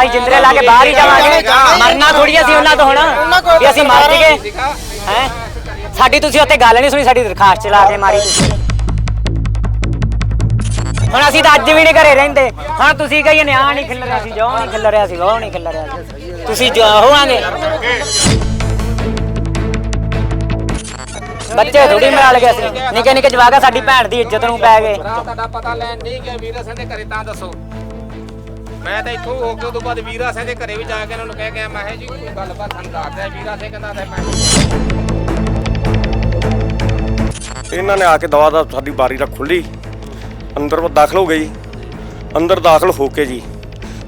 ਅਸੀਂ ਜਿੰਦਰੇ ਲਾ ਕੇ ਬਾਹਰ ਹੀ ਜਾਵਾਂਗੇ। ਮਰਨਾ ਥੋੜੀ ਅਸੀਂ ਉਹਨਾਂ ਤੋਂ ਹੁਣ ਵੀ ਅਸੀਂ ਮਰ ਜੀਏ ਹੈ? ਸਾਡੀ ਤੁਸੀਂ ਉੱਥੇ ਗੱਲ ਨਹੀਂ ਸੁਣੀ ਸਾਡੀ ਦਰਖਾਸਤ ਚਲਾ ਕੇ ਮਾਰੀ ਤੁਸੀਂ। ਹੁਣ ਅਸੀਂ ਤਾਂ ਅੱਜ ਵੀ ਨਹੀਂ ਘਰੇ ਰਹਿੰਦੇ। ਹੁਣ ਤੁਸੀਂ ਕਹੀਏ ਨੇ ਆ ਨਹੀਂ ਖਿੱਲ ਰਿਹਾ ਸੀ ਜੋ ਨਹੀਂ ਖਿੱਲ ਰਿਹਾ ਸੀ ਉਹ ਨਹੀਂ ਖਿੱਲ ਰਿਹਾ ਸੀ। ਤੁਸੀਂ ਜੋ ਹੋਵਾਂਗੇ। ਬੱਚੇ ਥੋੜੀ ਮਰਾਲ ਗਏ ਸੀ। ਨਿੱਕੇ ਨਿੱਕੇ ਜਵਾਗਾ ਸਾਡੀ ਭੈਣ ਦੀ ਇੱਜ਼ਤ ਨੂੰ ਪੈ ਗਏ। ਤੁਹਾਡਾ ਪਤਾ ਲੈਣ ਨਹੀਂ ਗਿਆ ਵੀਰਾ ਦੇ ਘਰੇ ਤਾਂ ਦੱਸੋ। ਮੈਂ ਤਾਂ ਇੱਥੋਂ ਹੋ ਕੇ ਉਦੋਂ ਬਾਅਦ ਵੀਰਾ ਸਿੰਘ ਦੇ ਘਰੇ ਵੀ ਜਾ ਕੇ ਉਹਨਾਂ ਨੂੰ ਕਹਿ ਗਿਆ ਮੈਂ ਕਿਹਾ ਜੀ, ਕੋਈ ਗੱਲਬਾਤ ਸਾਨੂੰ ਦੱਸ ਦਿਆ, ਵੀਰਾ ਸਿੰਘ ਕਹਿੰਦਾ ਤੇ ਮੈਂ ਇਹਨਾਂ ਨੇ ਆ ਕੇ ਦਵਾ ਦਾ ਸਾਡੀ ਬਾਰੀ ਦਾ ਖੁੱਲੀ ਅੰਦਰ ਦਾਖਲ ਹੋ ਗਈ ਅੰਦਰ ਦਾਖਲ ਹੋ ਕੇ ਜੀ।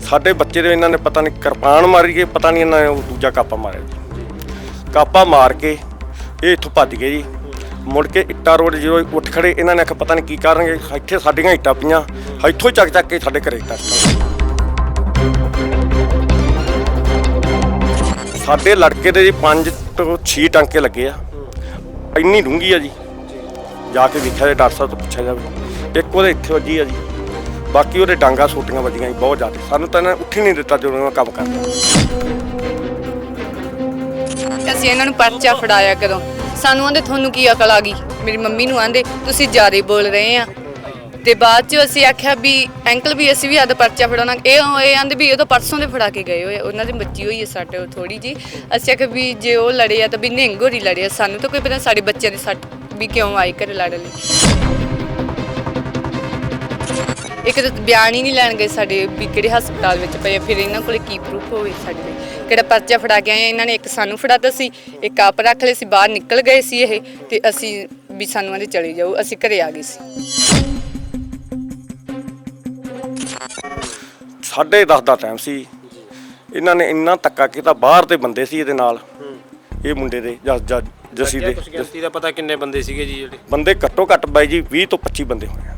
ਸਾਡੇ ਬੱਚੇ ਦੇ ਇਹਨਾਂ ਨੇ ਪਤਾ ਨਹੀਂ ਕਿਰਪਾਨ ਮਾਰੀ ਕੇ ਪਤਾ ਨਹੀਂ ਇਹਨਾਂ ਨੇ ਉਹ ਦੂਜਾ ਕਾਪਾ ਮਾਰਿਆ ਜੀ। ਕਾਪਾ ਮਾਰ ਕੇ ਇਹ ਇੱਥੋਂ ਭੱਜ ਗਏ ਜੀ। ਮੁੜ ਕੇ ਇੱਟਾ ਰੋਡ ਜਦੋਂ ਉੱਠ ਖੜੇ, ਇਹਨਾਂ ਨੇ ਆਖਿਆ, ਪਤਾ ਨਹੀਂ ਕੀ ਕਰਨਗੇ ਇੱਥੇ ਸਾਡੀਆਂ ਇੱਟਾਂ ਪਈਆਂ। ਇੱਥੋਂ ਚੱਕ ਚੱਕ ਕੇ ਸਾਡੇ ਘਰੇ ਇੱਟਾਂ ਸਾਡੇ ਲੜਕੇ ਦੇ ਜੀ 5 ਤੋਂ 6 ਟਾਂਕੇ ਲੱਗੇ ਆ। ਇੰਨੀ ਡੂੰਗੀ ਆ ਜੀ। ਜਾ ਕੇ ਵੇਖਿਆ ਜੇ ਡਾਕਟਰ ਸਾਹਿਬ ਤੋਂ ਪੁੱਛਿਆ ਜਾਵੇ। ਇੱਕ ਉਹਦੇ ਇੱਥੇ ਵੱਜੀ ਆ ਜੀ। ਬਾਕੀ ਉਹਦੇ ਡਾਂਗਾ ਛੋਟੀਆਂ ਵੱਜੀਆਂ ਜੀ, ਬਹੁਤ ਜ਼ਿਆਦਾ। ਸਾਨੂੰ ਤਾਂ ਇਹਨਾਂ ਨੇ ਉੱਠ ਹੀ ਨਹੀਂ ਦਿੱਤਾ ਜਦੋਂ ਮੈਂ ਕੰਮ ਕਰਦਾ ਅਸੀਂ ਇਹਨਾਂ ਨੂੰ ਪਰਚਾ ਫੜਾਇਆ ਕਦੋਂ? ਸਾਨੂੰ ਆਂਦੇ ਤੁਹਾਨੂੰ ਕੀ ਅਕਲ ਆ ਗਈ? ਮੇਰੀ ਮੰਮੀ ਨੂੰ ਆਂਦੇ, ਤੁਸੀਂ ਜ਼ਿਆਦਾ ਬੋਲ ਰਹੇ ਆ। ਤੇ ਬਾਅਦ ਚ ਅਸੀਂ ਆਖਿਆ ਵੀ ਅੰਕਲ ਵੀ ਅਸੀਂ ਵੀ ਆਦਾ ਪਰਚਾ ਫੜਾਉਣਾ। ਇਹ ਇਹ ਆਂਦੇ ਵੀ ਇਹ ਤਾਂ ਪਰਸੋਂ ਦੇ ਫੜਾ ਕੇ ਗਏ ਹੋਏ ਆ। ਉਹਨਾਂ ਦੀ ਬੱਚੀ ਹੋਈ ਹੈ ਸਾਡੇ ਥੋੜੀ ਜੀ ਅਸੀਂ ਆਖਿਆ ਵੀ ਜੇ ਉਹ ਲੜੇ ਆ ਤਾਂ ਵੀ ਨਿਹੰਗ ਹੋਰੀ ਲੜੇ ਆ, ਸਾਨੂੰ ਤਾਂ ਕੋਈ ਪਤਾ ਸਾਡੇ ਬੱਚਿਆਂ ਦੇ ਸੱਟ ਵੀ ਕਿਉਂ ਆਈ ਘਰੇ ਲੜਨ ਲਈ। ਇੱਕ ਤਾਂ ਬਿਆਨ ਹੀ ਨਹੀਂ ਲੈਣ ਗਏ ਸਾਡੇ ਵੀ ਕਿਹੜੇ ਹਸਪਤਾਲ ਵਿੱਚ ਪਏ ਫਿਰ ਇਹਨਾਂ ਕੋਲੇ ਕੀ ਪ੍ਰੂਫ ਹੋਵੇ ਸਾਡੇ ਲਈ? ਕਿਹੜਾ ਪਰਚਾ ਫੜਾ ਕੇ ਆਏ ਇਹਨਾਂ ਨੇ ਇੱਕ ਸਾਨੂੰ ਫੜਾਤਾ ਸੀ, ਇੱਕ ਆਪ ਰੱਖ ਲਏ ਸੀ, ਬਾਹਰ ਨਿਕਲ ਗਏ ਸੀ ਇਹ ਤੇ ਅਸੀਂ ਵੀ ਸਾਨੂੰ ਆਂਦੇ ਚਲੇ ਜਾਓ, ਅਸੀਂ ਘਰੇ ਆ ਗਏ ਸੀ। ਸਾਢੇ 10 ਦਾ ਟਾਈਮ ਸੀ। ਇਹਨਾਂ ਨੇ ਇੰਨਾ ਧੱਕਾ ਕੀਤਾ ਬਾਹਰ ਦੇ ਬੰਦੇ ਸੀ ਇਹਦੇ ਨਾਲ। ਇਹ ਮੁੰਡੇ ਦੇ ਜਸ ਜਸ ਜਸੀ ਦੇ। ਗਿਣਤੀ ਦਾ ਪਤਾ ਕਿੰਨੇ ਬੰਦੇ ਸੀਗੇ ਜੀ ਜਿਹੜੇ? ਬੰਦੇ ਘੱਟੋ ਘੱਟ ਬਾਈ ਜੀ 20 ਤੋਂ 25 ਬੰਦੇ ਹੋਏ ਆ।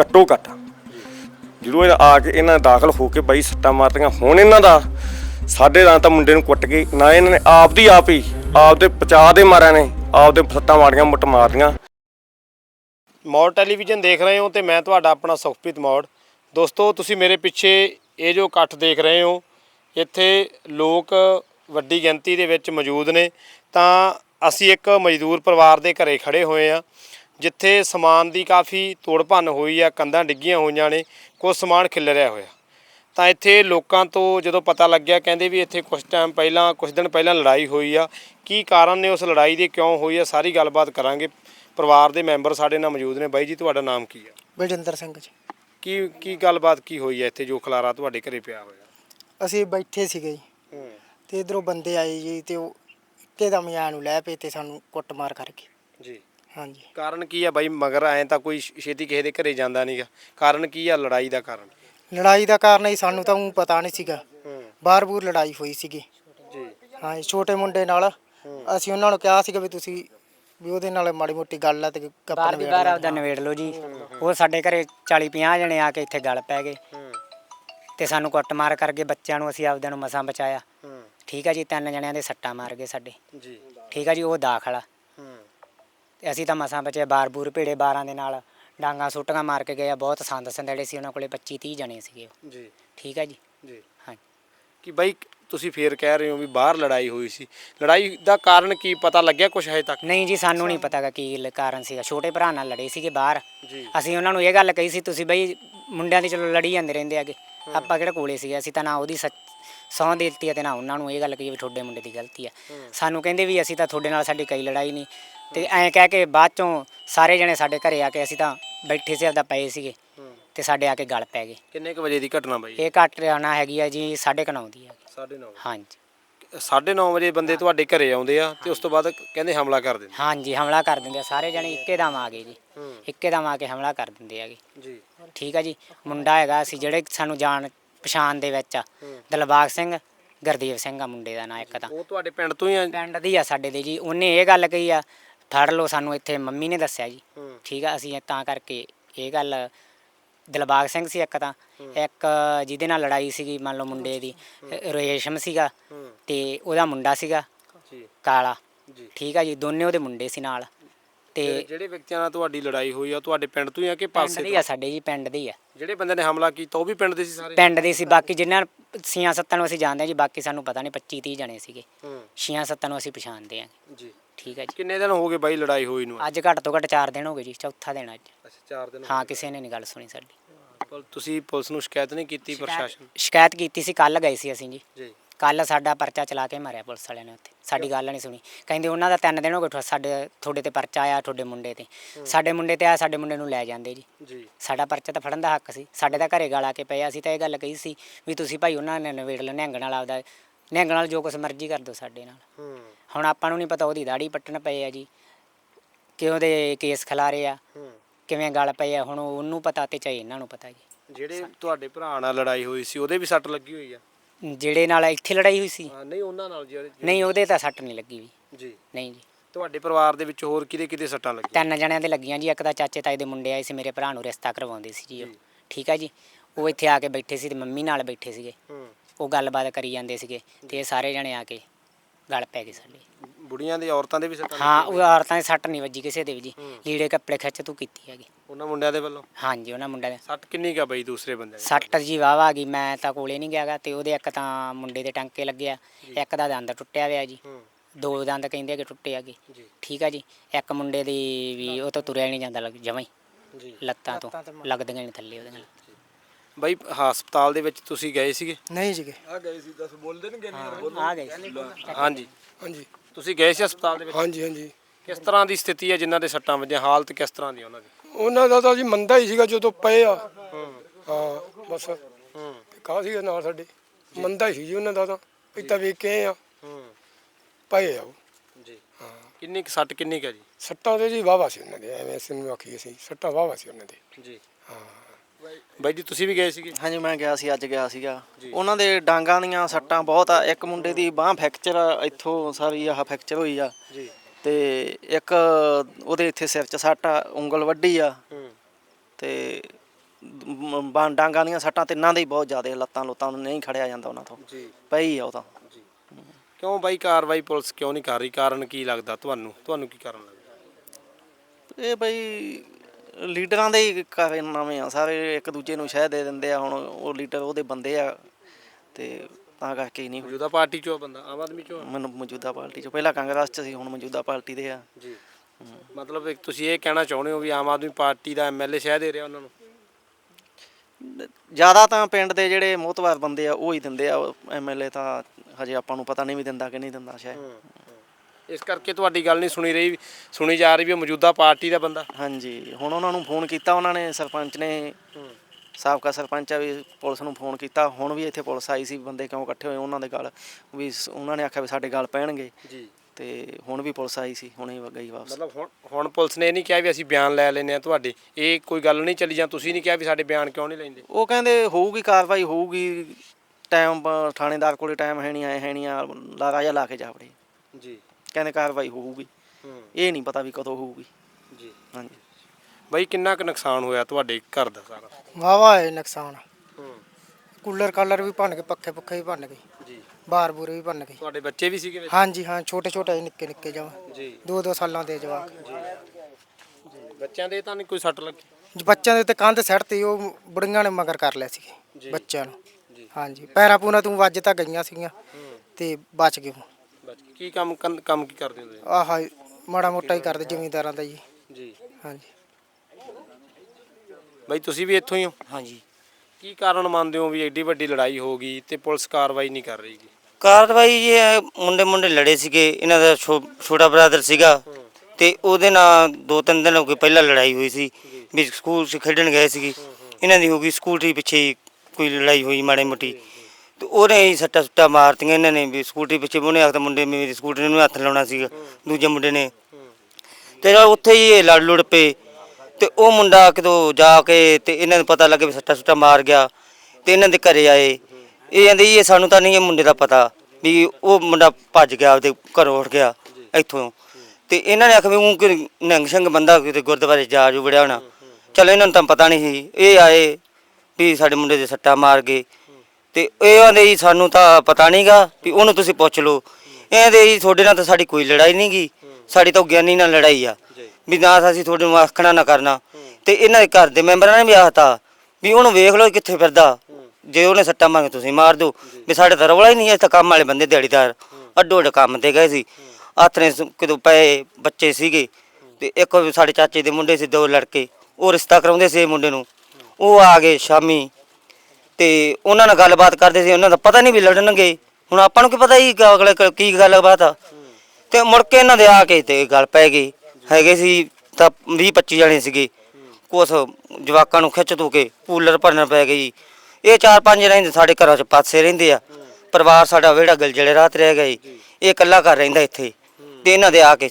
ਘੱਟੋ ਘੱਟ। ਜਦੋਂ ਇਹ ਆ ਕੇ ਇਹਨਾਂ ਨੇ ਦਾਖਲ ਹੋ ਕੇ ਬਾਈ ਸੱਟਾਂ ਮਾਰਤੀਆਂ ਹੁਣ ਇਹਨਾਂ ਦਾ ਸਾਡੇ ਨਾਲ ਤਾਂ ਮੁੰਡੇ ਨੂੰ ਕੁੱਟ ਕੇ ਨਾ ਇਹਨਾਂ ਨੇ ਆਪ ਦੀ ਆਪ ਹੀ ਆਪ ਦੇ ਪਚਾ ਦੇ ਮਾਰਿਆ ਨੇ ਆਪ ਦੇ ਸੱਟਾਂ ਮਾਰੀਆਂ ਮੁੱਟ ਮਾਰਦੀਆਂ ਮੌੜ ਟੈਲੀਵਿਜ਼ਨ ਦੇਖ ਰਹੇ ਹੋ ਤੇ ਮੈਂ ਤੁਹਾਡਾ ਆਪਣਾ ਸੁਖਪ੍ਰੀਤ ਮੌੜ। ਦੋਸਤੋ ਤੁਸੀਂ ਮੇਰੇ ਪਿੱਛੇ ਇਹ ਜੋ ਇਕੱਠ ਦੇਖ ਰਹੇ ਹੋ, ਇੱਥੇ ਲੋਕ ਵੱਡੀ ਗਿਣਤੀ ਦੇ ਵਿੱਚ ਮੌਜੂਦ ਨੇ। ਤਾਂ ਅਸੀਂ ਇੱਕ ਮਜ਼ਦੂਰ ਪਰਿਵਾਰ ਦੇ ਘਰੇ ਖੜੇ ਹੋਏ ਆ ਜਿੱਥੇ ਸਮਾਨ ਦੀ ਕਾਫੀ ਤੋੜ ਭੰਨ ਹੋਈ ਆ, ਕੰਧਾਂ ਡਿੱਗੀਆਂ ਹੋਈਆਂ ਨੇ ਕੁਝ ਸਮਾਨ ਖਿਲਰਿਆ ਹੋਇਆ। ਤਾਂ ਇੱਥੇ ਲੋਕਾਂ ਤੋਂ ਜਦੋਂ ਪਤਾ ਲੱਗਿਆ, ਕਹਿੰਦੇ ਵੀ ਇੱਥੇ ਕੁਝ ਟਾਈਮ ਪਹਿਲਾਂ ਕੁਝ ਦਿਨ ਪਹਿਲਾਂ ਲੜਾਈ ਹੋਈ ਆ। ਕੀ ਕਾਰਨ ਨੇ ਉਸ ਲੜਾਈ ਦੇ, ਕਿਉਂ ਹੋਈ ਆ, ਸਾਰੀ ਗੱਲਬਾਤ ਕਰਾਂਗੇ। ਪਰਿਵਾਰ ਦੇ ਮੈਂਬਰ ਸਾਡੇ ਨਾਲ ਮੌਜੂਦ ਨੇ। ਬਾਈ ਜੀ, ਤੁਹਾਡਾ ਨਾਮ ਕੀ ਆ? ਬਲਜਿੰਦਰ ਸਿੰਘ ਜੀ। ਕੀ ਕੀ ਗੱਲਬਾਤ ਕੀ ਹੋਈ ਹੈ ਇੱਥੇ ਜੋ ਖਲਾਰਾ ਤੁਹਾਡੇ ਘਰੇ ਪਿਆ ਹੋਇਆ? ਅਸੀਂ ਬੈਠੇ ਸੀਗੇ ਜੀ। ਤੇ ਇਧਰੋਂ ਬੰਦੇ ਆਏ ਜੀ ਤੇ ਉਹ ਇੱਕੇ ਦਮ ਯਾਂ ਨੂੰ ਲੈ ਪਏ ਤੇ ਸਾਨੂੰ ਕੁੱਟਮਾਰ ਕਰ ਗਏ ਜੀ। ਹਾਂਜੀ। ਕਾਰਨ ਕੀ ਆ ਬਾਈ? ਮਗਰ ਐ ਤਾਂ ਕੋਈ ਛ- ਛੇਤੀ ਕਿਸੇ ਦੇ ਘਰੇ ਜਾਂਦਾ ਨਹੀਂਗਾ ਕਾਰਨ ਕੀ ਆ ਲੜਾਈ ਦਾ ਕਾਰਨ? ਲੜਾਈ ਦਾ ਕਾਰਨ ਹੀ ਸਾਨੂੰ ਤਾਂ ਊਂ ਪਤਾ ਨਹੀਂ ਸੀਗਾ। ਹੂੰ। ਬਾਹਰ ਬੂਰ ਲੜਾਈ ਹੋਈ ਸੀਗੀ। ਜੀ। ਹਾਂ ਜੀ, ਛੋਟੇ ਮੁੰਡੇ ਨਾਲ। ਅਸੀਂ ਉਹਨਾਂ ਨੂੰ ਕਿਹਾ ਸੀਗਾ ਵੀ ਤੁਸੀਂ ਵੀ ਉਹਦੇ ਨਾਲ ਮਾੜੀ ਮੋਟੀ ਗੱਲ ਆ ਤੇ ਬਾਹਰ ਦੀ ਬਾਹਰ ਆਪਦਾ ਨਵੇੜ ਲਓ ਜੀ। ਉਹ ਸਾਡੇ ਘਰੇ 40 50 ਜਣੇ ਆ ਕੇ ਇੱਥੇ ਗੱਲ ਪੈ ਗਏ। ਹੂੰ। ਤੇ ਸਾਨੂੰ ਕੁੱਟਮਾਰ ਕਰਕੇ ਬੱਚਿਆਂ ਨੂੰ ਅਸੀਂ ਆਪਦਿਆਂ ਨੂੰ ਮਸਾਂ ਬਚਾਇਆ। ਹੂੰ। ਠੀਕ ਆ ਜੀ ਤਿੰਨ ਜਣਿਆਂ ਦੇ ਸੱਟਾਂ ਮਾਰ ਗਏ ਸਾਡੇ। ਜੀ। ਠੀਕ ਆ ਜੀ ਉਹ ਦਾਖਲ ਆ। ਹੂੰ। ਤੇ ਅਸੀਂ ਤਾਂ ਮਸਾਂ ਬਚੇ ਬਾਰ ਬੂਰ ਭੇੜੇ ਬਾਰਾਂ ਦੇ ਨਾਲ। ਡਾਂਗਾ ਸੁੱਟੀਆਂ ਮਾਰ ਕੇ ਗਏ ਆ ਬਹੁਤ ਸੰਦ ਸੰਦੜੇ ਸੀ ਉਹਨਾਂ ਕੋਲੇ 25 30 ਜਣੇ ਸੀਗੇ। ਜੀ। ਠੀਕ ਆ ਜੀ। ਜੀ। ਹਾਂ ਕਿ ਬਾਈ ਤੁਸੀਂ ਫੇਰ ਕਹਿ ਰਹੇ ਹੋ ਵੀ ਬਾਹਰ ਲੜਾਈ ਹੋਈ ਸੀ। ਲੜਾਈ ਦਾ ਕਾਰਨ ਕੀ ਪਤਾ ਲੱਗਿਆ ਕੁਝ ਹਜੇ ਤੱਕ? ਨਹੀਂ ਜੀ ਸਾਨੂੰ ਨਹੀਂ ਪਤਾ ਗਾ ਕੀ ਲ- ਕਾਰਨ ਸੀਗਾ। ਛੋਟੇ ਭਰਾ ਨਾਲ ਲੜੇ ਸੀਗੇ ਬਾਹਰ। ਜੀ। ਅਸੀਂ ਉਹਨਾਂ ਨੂੰ ਇਹ ਗੱਲ ਕਹੀ ਸੀ ਤੁਸੀਂ ਬਈ ਮੁੰਡਿਆਂ ਦੀ ਚਲੋ ਲੜੀ ਜਾਂਦੇ ਰਹਿੰਦੇ ਆਗੇ ਆਪਾਂ ਕਿਹੜਾ ਕੋਲੇ ਸੀਗੇ? ਅਸੀਂ ਤਾਂ ਨਾ ਉਹਦੀ ਸੱਚ ਦੇ ਦਿੱਤੀ ਆ ਤੇ ਨਾ ਉਹਨਾਂ ਨੂੰ ਇਹ ਗੱਲ ਕਹੀ ਵੀ ਤੁਹਾਡੇ ਮੁੰਡੇ ਦੀ ਗਲਤੀ ਆ ਸਾਨੂੰ ਕਹਿੰਦੇ ਵੀ ਅਸੀਂ ਤਾਂ ਤੁਹਾਡੇ ਨਾਲ ਸਾਡੀ ਕਈ ਲੜਾਈ ਨਹੀਂ। ਤੇ ਐਂ ਕਹਿ ਕੇ ਬਾਅਦ ਚੋਂ ਸਾਰੇ ਜਣੇ ਸਾਡੇ ਘਰੇ ਆ ਕੇ ਅਸੀਂ ਤਾਂ ਬੈਠੇ ਸੀ ਆਪਦਾ ਪਏ ਸੀਗੇ। ਤੇ ਸਾਡੇ ਆ ਕੇ ਗੱਲ ਪੈ ਗਏ ਕਿੰਨੇ ਕੁ ਵਜੇ ਦੀ ਘਟਨਾ ਬਾਈ? ਇਹ ਘੱਟ ਰਹਿਣਾ ਹੈਗੀ ਆ ਜੀ 9:30 ਦੀ ਆ। 9:30 ਹਾਂਜੀ। 9:30 ਵਜੇ ਬੰਦੇ ਤੁਹਾਡੇ ਘਰੇ ਆਉਂਦੇ ਆ ਤੇ ਉਸ ਤੋਂ ਬਾਅਦ ਕਹਿੰਦੇ ਹਮਲਾ ਕਰ ਦਿੰਦੇ ਹਾਂਜੀ ਹਮਲਾ ਕਰ ਦਿੰਦੇ ਆ। ਸਾਰੇ ਜਣੇ ਇੱਕੇ ਦਮ ਆ ਗਏ ਜੀ। ਇੱਕੇ ਦਮ ਆ ਕੇ ਹਮਲਾ ਕਰ ਦਿੰਦੇ ਹੈਗੇ ਜੀ। ਠੀਕ ਆ ਜੀ। ਮੁੰਡਾ ਹੈਗਾ ਅਸੀਂ ਜਿਹੜੇ ਸਾਨੂੰ ਜਾਣ ਪਛਾਣ ਦੇ ਵਿੱਚ ਆ। ਦਿਲਬਾਗ ਸਿੰਘ ਗੁਰਦੇਵ ਸਿੰਘ ਆ ਮੁੰਡੇ ਦਾ ਨਾਂ ਇੱਕ ਤਾਂ। ਉਹ ਤੁਹਾਡੇ ਪਿੰਡ ਤੋਂ ਹੀ ਆ? ਪਿੰਡ ਦੀ ਆ ਸਾਡੇ ਦੇ ਜੀ। ਉਹਨੇ ਇਹ ਗੱਲ ਕਹੀ ਆ ਫੜ ਲਓ ਸਾਨੂੰ ਇੱਥੇ ਮੰਮੀ ਨੇ ਦੱਸਿਆ ਜੀ। ਹੂੰ। ਠੀਕ ਆ ਅਸੀਂ ਤਾਂ ਕਰਕੇ ਇਹ ਗੱਲ ਦਿਲਬਾਗ ਸਿੰਘ ਸੀ ਇੱਕ ਤਾਂ। ਇੱਕ ਜਿਹਦੇ ਨਾਲ ਲੜਾਈ ਸੀਗੀ ਮੰਨ ਲਓ ਮੁੰਡੇ ਦੀ। ਰੇਸ਼ਮ ਸੀਗਾ ਹੂੰ। ਤੇ ਉਹਦਾ ਮੁੰਡਾ ਸੀਗਾ ਜੀ। ਕਾਲਾ। ਜੀ। ਠੀਕ ਆ ਜੀ ਦੋਨੇ ਉਹਦੇ ਮੁੰਡੇ ਸੀ ਨਾਲ। ਤੇ ਜਿਹੜੇ ਵਿਅਕਤੀਆਂ ਨਾਲ ਤੁਹਾਡੀ ਲੜਾਈ ਹੋਈ ਆ ਤੁਹਾਡੇ ਪਿੰਡ ਤੋਂ ਹੀ ਆ ਕਿ ਪਿੰਡ ਪਾਸੇ ਦੀ ਤੋਂ? ਆ ਸਾਡੇ ਜੀ ਪਿੰਡ ਦੀ ਆ। ਜਿਹੜੇ ਬੰਦੇ ਨੇ ਹਮਲਾ ਕੀਤਾ ਉਹ ਵੀ ਪਿੰਡ ਦੇ ਸੀ ਸਾਰੇ? ਪਿੰਡ ਦੀ ਸੀ ਬਾਕੀ ਜਿਨ੍ਹਾਂ ਛੀਆਂ ਸੱਤਾਂ ਨੂੰ ਅਸੀਂ ਜਾਣਦੇ ਹਾਂ ਜੀ ਬਾਕੀ ਸਾਨੂੰ ਪਤਾ ਨਹੀਂ 25 30 ਜਣੇ ਸੀਗੇ। ਹੂੰ। ਸੱਤਾਂ ਨੂੰ ਅਸੀਂ ਪਛਾਣਦੇ ਹਾਂ ਜੀ। ਠੀਕ ਹੈ ਜੀ। ਕਿੰਨੇ ਦਿਨ ਹੋ ਗਏ ਬਾਈ ਲੜਾਈ ਹੋਈ ਨੂੰ? ਅੱਜ ਘੱਟ ਤੋਂ ਘੱਟ 4 ਦਿਨ ਹੋ ਗਏ ਜੀ ਚੌਥਾ ਦਿਨ ਅੱਜ। ਅੱਛਾ 4 ਦਿਨ ਹਾਂ ਕਿਸੇ ਨੇ ਨਹੀਂ ਗੱਲ ਸੁਣੀ ਸਾਡੀ। ਪਰ ਤੁਸੀਂ ਪੁਲਿਸ ਨੂੰ ਸ਼ਿਕਾਇਤ ਨਹੀਂ ਕੀਤੀ ਪ੍ਰਸ਼ਾਸਨ ਸ਼ਿਕਾਇਤ ਕੀਤੀ ਸੀ ਕੱਲ ਗਏ ਸੀ ਅਸੀਂ ਜੀ। ਜੀ। ਕੱਲ ਸਾਡਾ ਪਰਚਾ ਚਲਾ ਕੇ ਮਾਰਿਆ ਪੁਲਿਸ ਵਾਲਿਆਂ ਨੇ ਉੱਥੇ। ਸਾਡੀ ਗੱਲ ਨਹੀਂ ਸੁਣੀ। ਕਹਿੰਦੇ ਉਹਨਾਂ ਦਾ ਤਿੰਨ ਦਿਨ ਹੋ ਗਏ ਸਾਡੇ ਤੁਹਾਡੇ ਤੇ ਪਰਚਾ ਆਇਆ ਤੁਹਾਡੇ ਮੁੰਡੇ ਤੇ। ਸਾਡੇ ਮੁੰਡੇ ਤੇ ਆਇਆ ਸਾਡੇ ਮੁੰਡੇ ਨੂੰ ਲੈ ਜਾਂਦੇ ਜੀ। ਜੀ। ਸਾਡਾ ਪਰਚਾ ਤਾਂ ਫੜਨ ਦਾ ਹੱਕ ਸੀ। ਸਾਡੇ ਤਾਂ ਘਰੇ ਗਾਲਾ ਕੇ ਪਿਆ ਸੀ ਤਾਂ ਇਹ ਗੱਲ ਕਹੀ ਸੀ ਵੀ ਤੁਸੀਂ ਭਾਈ ਉਹਨਾਂ ਨੇ ਨਵੇੜ ਲਓ ਨਿਹੰਗ ਨਾਲ ਆਪਦਾ ਨਿਹੰਗ ਨਾਲ ਜੋ ਕੁਛ ਮਰਜ਼ੀ ਕਰ ਦਿਓ ਸਾਡੇ ਨਾਲ। ਹੂੰ। ਹੁਣ ਆਪਾਂ ਨੂੰ ਨਹੀਂ ਪਤਾ ਉਹਦੀ ਦਾੜੀ ਪੱਟਣ ਪਏ ਆ ਜੀ। ਕਿ ਉਹਦੇ ਕੇਸ ਖਿਲਾਰੇ ਆ। ਹੂੰ। ਕਿਵੇਂ ਗੱਲ ਪਈ ਆ ਹੁਣ ਉਹਨੂੰ ਪਤਾ ਤੇ ਚਾਹੇ ਇਹਨਾਂ ਨੂੰ ਪਤਾ ਜੀ। ਜਿਹੜੇ ਤੁਹਾਡੇ ਭਰਾ ਨਾਲ ਲੜਾਈ ਹੋਈ ਸੀ ਉਹਦੇ ਵੀ ਸੱਟ ਲੱਗੀ ਹੋਈ ਆ? ਜਿਹੜੇ ਨਾਲ ਇੱਥੇ ਲੜਾਈ ਹੋਈ ਸੀ। ਹਾਂ ਨਹੀਂ ਉਹਨਾਂ ਨਾਲ ਜਿਹੜੇ ਨਹੀਂ ਉਹਦੇ ਤਾਂ ਸੱਟ ਨਹੀਂ ਲੱਗੀ ਵੀ। ਜੀ। ਨਹੀਂ ਜੀ। ਤੁਹਾਡੇ ਪਰਿਵਾਰ ਦੇ ਵਿੱਚ ਹੋਰ ਕਿਹਦੇ ਕਿਹਦੇ ਸੱਟਾਂ ਲੱਗੀਆਂ? ਤਿੰਨ ਜਣਿਆਂ ਦੇ ਲੱਗੀਆਂ ਜੀ ਇੱਕ ਤਾਂ ਚਾਚੇ ਤਾਏ ਦੇ ਮੁੰਡੇ ਆਏ ਸੀ ਮੇਰੇ ਭਰਾ ਨੂੰ ਰਿਸ਼ਤਾ ਕਰਵਾਉਂਦੇ ਸੀ ਜੀ ਉਹ। ਠੀਕ ਆ ਜੀ। ਉਹ ਇੱਥੇ ਆ ਕੇ ਬੈਠੇ ਸੀ ਤੇ ਮੰਮੀ ਨਾਲ ਬੈਠੇ ਸੀਗੇ। ਹੂੰ। ਉਹ ਗੱਲਬਾਤ ਕਰੀ ਜਾਂਦੇ ਸੀਗੇ ਤੇ ਇਹ ਸਾਰੇ ਜਣੇ ਆ ਕੇ ਗੱਲ ਪੈ ਗਏ ਸਾਡੇ। ਬੁੜੀਆਂ ਦੇ ਔਰਤਾਂ ਦੇ ਵੀ ਸੱਟਾਂ ਹਾਂ ਉਹ ਔਰਤਾਂ ਦੇ ਸੱਟ ਨਹੀਂ ਵੱਜੀ ਕਿਸੇ ਦੇ ਵੀ ਜੀ। ਲੀੜੇ ਕੱਪੜੇ ਖਿੱਚ ਤੂੰ ਕੀਤੀ ਹੈਗੀ। ਉਹਨਾਂ ਮੁੰਡਿਆਂ ਦੇ ਵੱਲੋਂ? ਹਾਂਜੀ ਉਹਨਾਂ ਮੁੰਡਿਆਂ ਦੇ। ਸੱਟ ਕਿੰਨੀ ਕਾ ਬਈ ਦੂਸਰੇ ਬੰਦੇ ਦੀ? ਸੱਟ ਜੀ ਵਾਹ ਆ ਗਈ ਮੈਂ ਤਾਂ ਕੋਲੇ ਨਹੀਂ ਗਿਆਗਾ ਤੇ ਉਹਦੇ ਇੱਕ ਤਾਂ ਮੁੰਡੇ ਦੇ ਟਾਂਕੇ ਲੱਗਿਆ ਇੱਕ ਦਾ ਦੰਦ ਟੁੱਟਿਆ ਹੋਇਆ ਜੀ। ਹੂੰ। ਦੋ ਦੰਦ ਕਹਿੰਦੇ ਕਿ ਟੁੱਟੇ ਹੈਗੇ। ਜੀ। ਠੀਕ ਆ ਜੀ ਇੱਕ ਮੁੰਡੇ ਦੀ ਵੀ ਉਹ ਤਾਂ ਤੁਰਿਆ ਨਹੀਂ ਜਾਂਦਾ ਲੱਗ ਜਮਾਂ ਹੀ। ਜੀ। ਲੱਤਾਂ ਤੋਂ ਲੱਗਦੀਆਂ ਨਹੀਂ ਥੱਲੇ ਉਹਦੇ ਨਾਲ। ਬਾਈ ਹਸਪਤਾਲ ਦੇ ਵਿੱਚ ਤੁਸੀਂ ਗਏ ਸੀਗੇ? ਨਹੀਂ ਸੀਗੇ। ਆ ਗਏ ਸੀ ਹਾਂਜੀ। ਹਾਂਜੀ। ਤੁਸੀਂ ਗਏ ਸੀ ਹਸਪਤਾਲ ਦੇ ਵਿੱਚ? ਹਾਂਜੀ ਹਾਂਜੀ। ਕਿਸ ਤਰ੍ਹਾਂ ਦੀ ਸਥਿਤੀ ਹੈ ਜਿਨ੍ਹਾਂ ਦੇ ਸੱਟਾਂ ਵੱਜੀਆਂ? ਹਾਲਤ ਕਿਸ ਤਰ੍ਹਾਂ ਦੀ ਉਹਨਾਂ ਦੀ? ਉਹਨਾਂ ਦਾ ਤਾਂ ਜੀ ਮੰਦਾ ਹੀ ਸੀਗਾ ਜਦੋਂ ਪਏ ਆ। ਹੂੰ। ਹਾਂ ਬਸ। ਹੂੰ। ਕਾ ਸੀਗਾ ਨਾਲ ਸਾਡੇ। ਮੰਦਾ ਹੀ ਸੀ ਜੀ ਉਹਨਾਂ ਦਾ ਤਾਂ। ਇੱਦਾਂ ਵੇਖ ਕੇ ਆਏ ਆ। ਹੂੰ। ਪਏ ਆ ਉਹ। ਜੀ। ਕਿੰਨੀ ਕੁ ਸੱਟ ਕਿੰਨੀ ਕਾ ਜੀ? ਸੱਟਾਂ ਤੇ ਜੀ ਵਾਵਾ ਸੀ ਉਹਨਾਂ ਦੇ ਐਵੇਂ ਅਸੀਂ ਨੂੰ ਆਖੀ ਅਸੀਂ। ਸੱਟਾਂ ਵਾਵਾ ਸੀ ਉਹਨਾਂ ਦੇ। ਜੀ। ਬਾਈ ਜੀ ਤੁਸੀਂ ਵੀ ਗਏ ਸੀਗੇ? ਹਾਂਜੀ ਮੈਂ ਗਿਆ ਸੀ ਅੱਜ ਗਿਆ ਸੀਗਾ। ਉਹਨਾਂ ਦੇ ਡਾਂਗਾਂ ਦੀਆਂ ਸੱਟਾਂ ਬਹੁਤ ਆ। ਇੱਕ ਮੁੰਡੇ ਦੀ ਬਾਹ ਫ੍ਰੈਕਚਰ ਇੱਥੋਂ ਸਾਰੀ ਆਹ ਫ੍ਰੈਕਚਰ ਹੋਈ ਆ। ਜੀ। ਤੇ ਇੱਕ ਉਹਦੇ ਇੱਥੇ ਸਿਰ 'ਚ ਸੱਟ ਆ ਉਂਗਲ ਵੱਡੀ ਆ। ਤੇ ਮ- ਬਾਂ ਡਾਂਗਾਂ ਦੀਆਂ ਸੱਟਾਂ ਤਿੰਨਾਂ ਦੇ ਹੀ ਬਹੁਤ ਜ਼ਿਆਦਾ ਲੱਤਾਂ ਲੁੱਤਾਂ ਨੂੰ ਨਹੀਂ ਖੜਿਆ ਜਾਂਦਾ ਉਹਨਾਂ ਤੋਂ। ਜੀ। ਪਈ ਆ ਉਹ ਤਾਂ। ਕਿਉਂ ਬਾਈ ਕਾਰਵਾਈ ਪੁਲਿਸ ਕਿਉਂ ਨਹੀਂ ਕਰ ਰਹੀ? ਕਾਰਨ ਕੀ ਲੱਗਦਾ ਤੁਹਾਨੂੰ? ਤੁਹਾਨੂੰ ਕੀ ਕਾਰਨ ਲੱਗਦਾ? ਇਹ ਬਈ ਲੀਡਰਾਂ ਦੇ ਹੀ ਕਾਰਨਾਮੇ ਆ ਸਾਰੇ ਇੱਕ ਦੂਜੇ ਨੂੰ ਸ਼ਹਿ ਦੇ ਦਿੰਦੇ ਆ ਹੁਣ ਉਹ ਲੀਡਰ ਉਹਦੇ ਬੰਦੇ ਆ ਤੇ ਤਾਂ ਕਰਕੇ ਹੀ ਨਹੀਂ ਮੌਜੂਦਾ ਪਾਰਟੀ ਚੋਂ ਆ ਬੰਦਾ ਆਮ ਆਦਮੀ ਚੋਂ ਆ? ਮੈਨੂੰ ਮੌਜੂਦਾ ਪਾਰਟੀ ਚ ਪਹਿਲਾਂ ਕਾਂਗਰਸ ਚ ਸੀ ਹੁਣ ਮੌਜੂਦਾ ਪਾਰਟੀ ਦੇ ਆ। ਜੀ। ਮਤਲਬ ਇੱਕ ਤੁਸੀਂ ਇਹ ਕਹਿਣਾ ਚਾਹੁੰਦੇ ਹੋ ਵੀ ਆਮ ਆਦਮੀ ਪਾਰਟੀ ਦਾ ਐਮਐਲਏ ਸ਼ਹਿ ਦੇ ਰਿਹਾ ਉਹਨਾਂ ਨੂੰ? ਜ਼ਿਆਦਾ ਤਾਂ ਪਿੰਡ ਦੇ ਜਿਹੜੇ ਮੋਤਵਾਰ ਬੰਦੇ ਆ ਉਹ ਹੀ ਦਿੰਦੇ ਆ ਐਮਐਲਏ ਤਾਂ ਹਜੇ ਆਪਾਂ ਨੂੰ ਪਤਾ ਨਹੀਂ ਵੀ ਦਿੰਦਾ ਕਿ ਨਹੀਂ ਦਿੰਦਾ ਸ਼ਾਇਦ ਇਸ ਕਰਕੇ ਤੁਹਾਡੀ ਗੱਲ ਨਹੀਂ ਸੁਣੀ ਰਹੀ ਸੁਣੀ ਜਾ ਰਹੀ ਵੀ ਉਹ ਮੌਜੂਦਾ ਪਾਰਟੀ ਦਾ ਬੰਦਾ। ਹਾਂਜੀ ਹੁਣ ਉਹਨਾਂ ਨੂੰ ਫੋਨ ਕੀਤਾ ਉਹਨਾਂ ਨੇ ਸਰਪੰਚ ਨੇ। ਸਾਬਕਾ ਸਰਪੰਚ ਆ ਵੀ ਪੁਲਿਸ ਨੂੰ ਫੋਨ ਕੀਤਾ। ਹੁਣ ਵੀ ਇੱਥੇ ਪੁਲਿਸ ਆਈ ਸੀ ਬੰਦੇ ਕਿਉਂ ਇਕੱਠੇ ਹੋਏ ਉਹਨਾਂ ਦੇ ਗੱਲ ਵੀ ਸ- ਉਹਨਾਂ ਨੇ ਆਖਿਆ ਵੀ ਸਾਡੇ ਗੱਲ ਪੈਣਗੇ। ਜੀ। ਤੇ ਹੁਣ ਵੀ ਪੁਲਿਸ ਆਈ ਸੀ ਹੁਣੇ ਗਈ ਵਾਪਸ। ਮਤਲਬ ਹੁਣ ਹੁਣ ਪੁਲਿਸ ਨੇ ਇਹ ਨਹੀਂ ਕਿਹਾ ਵੀ ਅਸੀਂ ਬਿਆਨ ਲੈ ਲੈਨੇ ਆ ਤੁਹਾਡੇ। ਇਹ ਕੋਈ ਗੱਲ ਨਹੀਂ ਚੱਲੀ ਜਾਂ ਤੁਸੀਂ ਨਹੀਂ ਕਿਹਾ ਵੀ ਸਾਡੇ ਬਿਆਨ ਕਿਉਂ ਨਹੀਂ ਲੈਂਦੇ? ਉਹ ਕਹਿੰਦੇ ਹੋਊਗੀ ਕਾਰਵਾਈ ਹੋਊਗੀ। ਟਾਈਮ ਥਾਣੇਦਾਰ ਕੋਲੇ ਟਾਈਮ ਹੈ ਨਹੀਂ ਆਏ ਹੈ ਨਹੀਂ ਆ ਲਾਰਾ ਜਿਹਾ ਲਾ ਕੇ ਜਾਵੜੇ ਜੀ। ਕਹਿੰਦੇ ਕਾਰਵਾਈ ਹੋਊਗੀ। ਹੂੰ। ਇਹ ਨਹੀਂ ਪਤਾ ਵੀ ਕਦੋਂ ਹੋਊਗੀ। ਜੀ। ਹਾਂਜੀ। ਬਾਈ ਕਿੰਨਾ ਕੁ ਨੁਕਸਾਨ ਹੋਇਆ ਤੁਹਾਡੇ ਘਰ ਦਾ ਸਾਰਾ? ਵਾਵਾ ਹੈ ਨੁਕਸਾਨ। ਹੂੰ। ਕੂਲਰ ਕਾਲਰ ਵੀ ਭੰਨ ਗਏ ਪੱਖੇ ਪੁੱਖੇ ਵੀ ਭੰਨ ਗਏ। ਜੀ। ਬਾਰ ਬੂਰੇ ਵੀ ਭੰਨ ਗਏ। ਤੁਹਾਡੇ ਬੱਚੇ ਵੀ ਸੀਗੇ ਵਿੱਚ? ਹਾਂਜੀ ਹਾਂ ਛੋਟੇ ਛੋਟੇ ਨਿੱਕੇ ਨਿੱਕੇ ਜਵਾ ਜੀ। ਦੋ ਦੋ ਸਾਲਾਂ ਦੇ ਜਵਾਕ। ਬੱਚਿਆਂ ਦੇ ਤਾਂ ਨਹੀਂ ਕੋਈ ਸੱਟ ਲੱਗੀ? ਬੱਚਿਆਂ ਦੇ ਤੇ ਕੰਧ ਸੈੱਟ ਤੇ ਉਹ ਬੁੜੀਆਂ ਨੇ ਮਗਰ ਕਰ ਲਿਆ ਸੀ ਬੱਚਿਆਂ ਨੂੰ। ਹਾਂਜੀ। ਪੈਰਾਂ ਪੂਰਾ ਤੂੰ ਵੱਜ ਤਾਂ ਗਈਆਂ ਸੀਗੀਆਂ ਤੇ ਬਚ ਗਏ ਉਹ। ਕੀ ਕੰਮ ਕੰਮ ਕੀ ਕਰਦੇ ਹੁੰਦੇ? ਆਹ ਮਾੜਾ ਮੋਟਾ ਹੀ ਕਰਦੇ ਜ਼ਿਮੀਂਦਾਰਾਂ ਦਾ ਜੀ। ਜੀ। ਹਾਂਜੀ। ਬਾਈ ਤੁਸੀਂ ਵੀ ਇੱਥੋਂ ਹੀ ਹੋ? ਹਾਂਜੀ। ਕੀ ਕਾਰਨ ਮੰਨਦੇ ਹੋ ਵੀ ਐਡੀ ਵੱਡੀ ਲੜਾਈ ਹੋ ਗਈ ਤੇ ਪੁਲਿਸ ਕਾਰਵਾਈ ਨਹੀਂ ਕਰ ਰਹੀ ਗੀ ਕਾਰਵਾਈ ਇਹ ਹੈ ਮੁੰਡੇ ਮੁੰਡੇ ਲੜੇ ਸੀਗੇ। ਇਹਨਾਂ ਦਾ ਛੋ- ਛੋਟਾ ਬ੍ਰਦਰ ਸੀਗਾ ਤੇ ਉਹਦੇ ਨਾਲ ਦੋ ਤਿੰਨ ਦਿਨ ਹੋ ਗਏ ਪਹਿਲਾਂ ਲੜਾਈ ਹੋਈ ਸੀ। ਵੀ ਸਕੂਲ 'ਚ ਖੇਡਣ ਗਏ ਸੀਗੀ। ਇਹਨਾਂ ਦੀ ਹੋ ਗਈ ਸਕੂਟਰੀ ਪਿੱਛੇ ਹੀ ਕੋਈ ਲੜਾਈ ਹੋਈ ਮਾੜੀ ਮੋਟੀ। ਤੇ ਉਹਨੇ ਹੀ ਸੱਟਾ ਸੁੱਟਾ ਮਾਰਤੀਆਂ ਇਹਨਾਂ ਨੇ ਵੀ ਸਕੂਟਰੀ ਪਿੱਛੇ ਉਹਨੇ ਆਖਦਾ ਮੁੰਡੇ ਮੇਰੀ ਸਕੂਟਰੀ ਨੂੰ ਹੱਥ ਲਾਉਣਾ ਸੀਗਾ, ਦੂਜੇ ਮੁੰਡੇ ਨੇ। ਤੇ ਨਾਲ ਉੱਥੇ ਹੀ ਇਹ ਲੜ ਲੁੜ ਪਏ। ਤੇ ਉਹ ਮੁੰਡਾ ਕਿਤੋਂ ਜਾ ਕੇ ਤੇ ਇਹਨਾਂ ਨੂੰ ਪਤਾ ਲੱਗੇ ਵੀ ਸੱਟਾ ਸੁੱਟਾ ਮਾਰ ਗਿਆ ਤੇ ਇਹਨਾਂ ਦੇ ਘਰੇ ਆਏ। ਇਹ ਕਹਿੰਦੇ ਇਹ ਸਾਨੂੰ ਤਾਂ ਨਹੀਂ ਇਹ ਮੁੰਡੇ ਦਾ ਪਤਾ ਵੀ ਉਹ ਮੁੰਡਾ ਭੱਜ ਗਿਆ ਉਹਦੇ ਘਰੋਂ ਉੱਠ ਗਿਆ ਇੱਥੋਂ। ਤੇ ਇਹਨਾਂ ਨੇ ਆਖਿਆ ਵੀ ਉਹ ਕਿ ਨੰਗ ਸੰਗ ਬੰਦਾ ਕਿਤੇ ਗੁਰਦੁਆਰੇ ਜਾ ਜੂ, ਵੜਿਆ ਹੋਣਾ। ਚਲੋ ਇਹਨਾਂ ਨੂੰ ਤਾਂ ਪਤਾ ਨਹੀਂ ਸੀ। ਇਹ ਆਏ ਵੀ ਸਾਡੇ ਮੁੰਡੇ ਦੇ ਸੱਟਾ ਮਾਰ ਗਏ। ਤੇ ਇਹ ਆਂਦੇ ਜੀ ਸਾਨੂੰ ਤਾਂ ਪਤਾ ਨਹੀਂਗਾ ਵੀ ਉਹਨੂੰ ਤੁਸੀਂ ਪੁੱਛ ਲਓ। ਇਹਦੇ ਜੀ ਤੁਹਾਡੇ ਨਾਲ ਤਾਂ ਸਾਡੀ ਕੋਈ ਲੜਾਈ ਨਹੀਂਗੀ। ਸਾਡੀ ਤਾਂ ਗਿਆਨੀ ਨਾਲ ਲੜਾਈ ਆ। ਵੀ ਨਾ ਅਸੀਂ ਤੁਹਾਡੇ ਨੂੰ ਆਖਣਾ ਨਾ ਕਰਨਾ। ਤੇ ਇਹਨਾਂ ਦੇ ਘਰ ਦੇ ਮੈਂਬਰਾਂ ਨੇ ਵੀ ਆਖਤਾ ਵੀ ਉਹਨੂੰ ਵੇਖ ਲਓ ਕਿੱਥੇ ਫਿਰਦਾ। ਜੇ ਉਹਨੇ ਸੱਟਾ ਮਾਰ ਤੁਸੀਂ ਮਾਰ ਦਿਓ। ਵੀ ਸਾਡੇ ਤਾਂ ਰੌਲਾ ਹੀ ਨਹੀਂ ਇਹ ਤਾਂ ਕੰਮ ਵਾਲੇ ਬੰਦੇ ਦਿਹਾੜੀਦਾਰ। ਅੱਡੋ ਅੱਡ ਕੰਮ ਤੇ ਗਏ ਸੀ। ਹੱਥ ਨੇ ਕਿਦੋਂ ਪਏ ਬੱਚੇ ਸੀਗੇ। ਤੇ ਇੱਕ ਸਾਡੇ ਚਾਚੇ ਦੇ ਮੁੰਡੇ ਸੀ ਦੋ ਲੜਕੇ। ਉਹ ਰਿਸ਼ਤਾ ਕਰਾਉਂਦੇ ਸੀ ਇਹ ਮੁੰਡੇ ਨੂੰ। ਉਹ ਆ ਗਏ ਸ਼ਾਮੀ। ਤੇ ਉਹਨਾਂ ਨਾਲ ਗੱਲਬਾਤ ਕਰਦੇ ਸੀ ਉਹਨਾਂ ਦਾ ਪਤਾ ਨਹੀਂ ਵੀ ਲੜਨਗੇ। ਹੁਣ ਆਪਾਂ ਨੂੰ ਕੀ ਪਤਾ ਹੀ ਅਗਲੇ ਕ- ਕੀ ਗੱਲਬਾਤ ਆ। ਤੇ ਮੁੜ ਕੇ ਇਹਨਾਂ ਦੇ ਆ ਕੇ ਤੇ ਗੱਲ ਪੈ ਗਈ। ਹੈਗੇ ਸੀ ਤਾਂ 20 25 ਜਣੇ ਸੀਗੇ। ਕੁਛ ਜਵਾਕਾਂ ਨੂੰ ਖਿੱਚ ਧੂ ਕੇ ਕੂਲਰ ਭਰਨ ਪੈ ਗਈ ਇਹ ਚਾਰ ਪੰਜ ਰਹਿੰਦੇ ਸਾਡੇ ਘਰਾਂ 'ਚ ਪਾਸੇ ਰਹਿੰਦੇ ਆ। ਪਰਿਵਾਰ ਸਾਡਾ ਵਿਹੜਾ ਗਲਜਲੇ ਰਾਤ ਰਹਿ ਗਏ ਇਹ ਇਕੱਲਾ ਘਰ ਰਹਿੰਦਾ ਇੱਥੇ। ਤੇ ਇਹਨਾਂ ਦੇ ਆ ਕੇ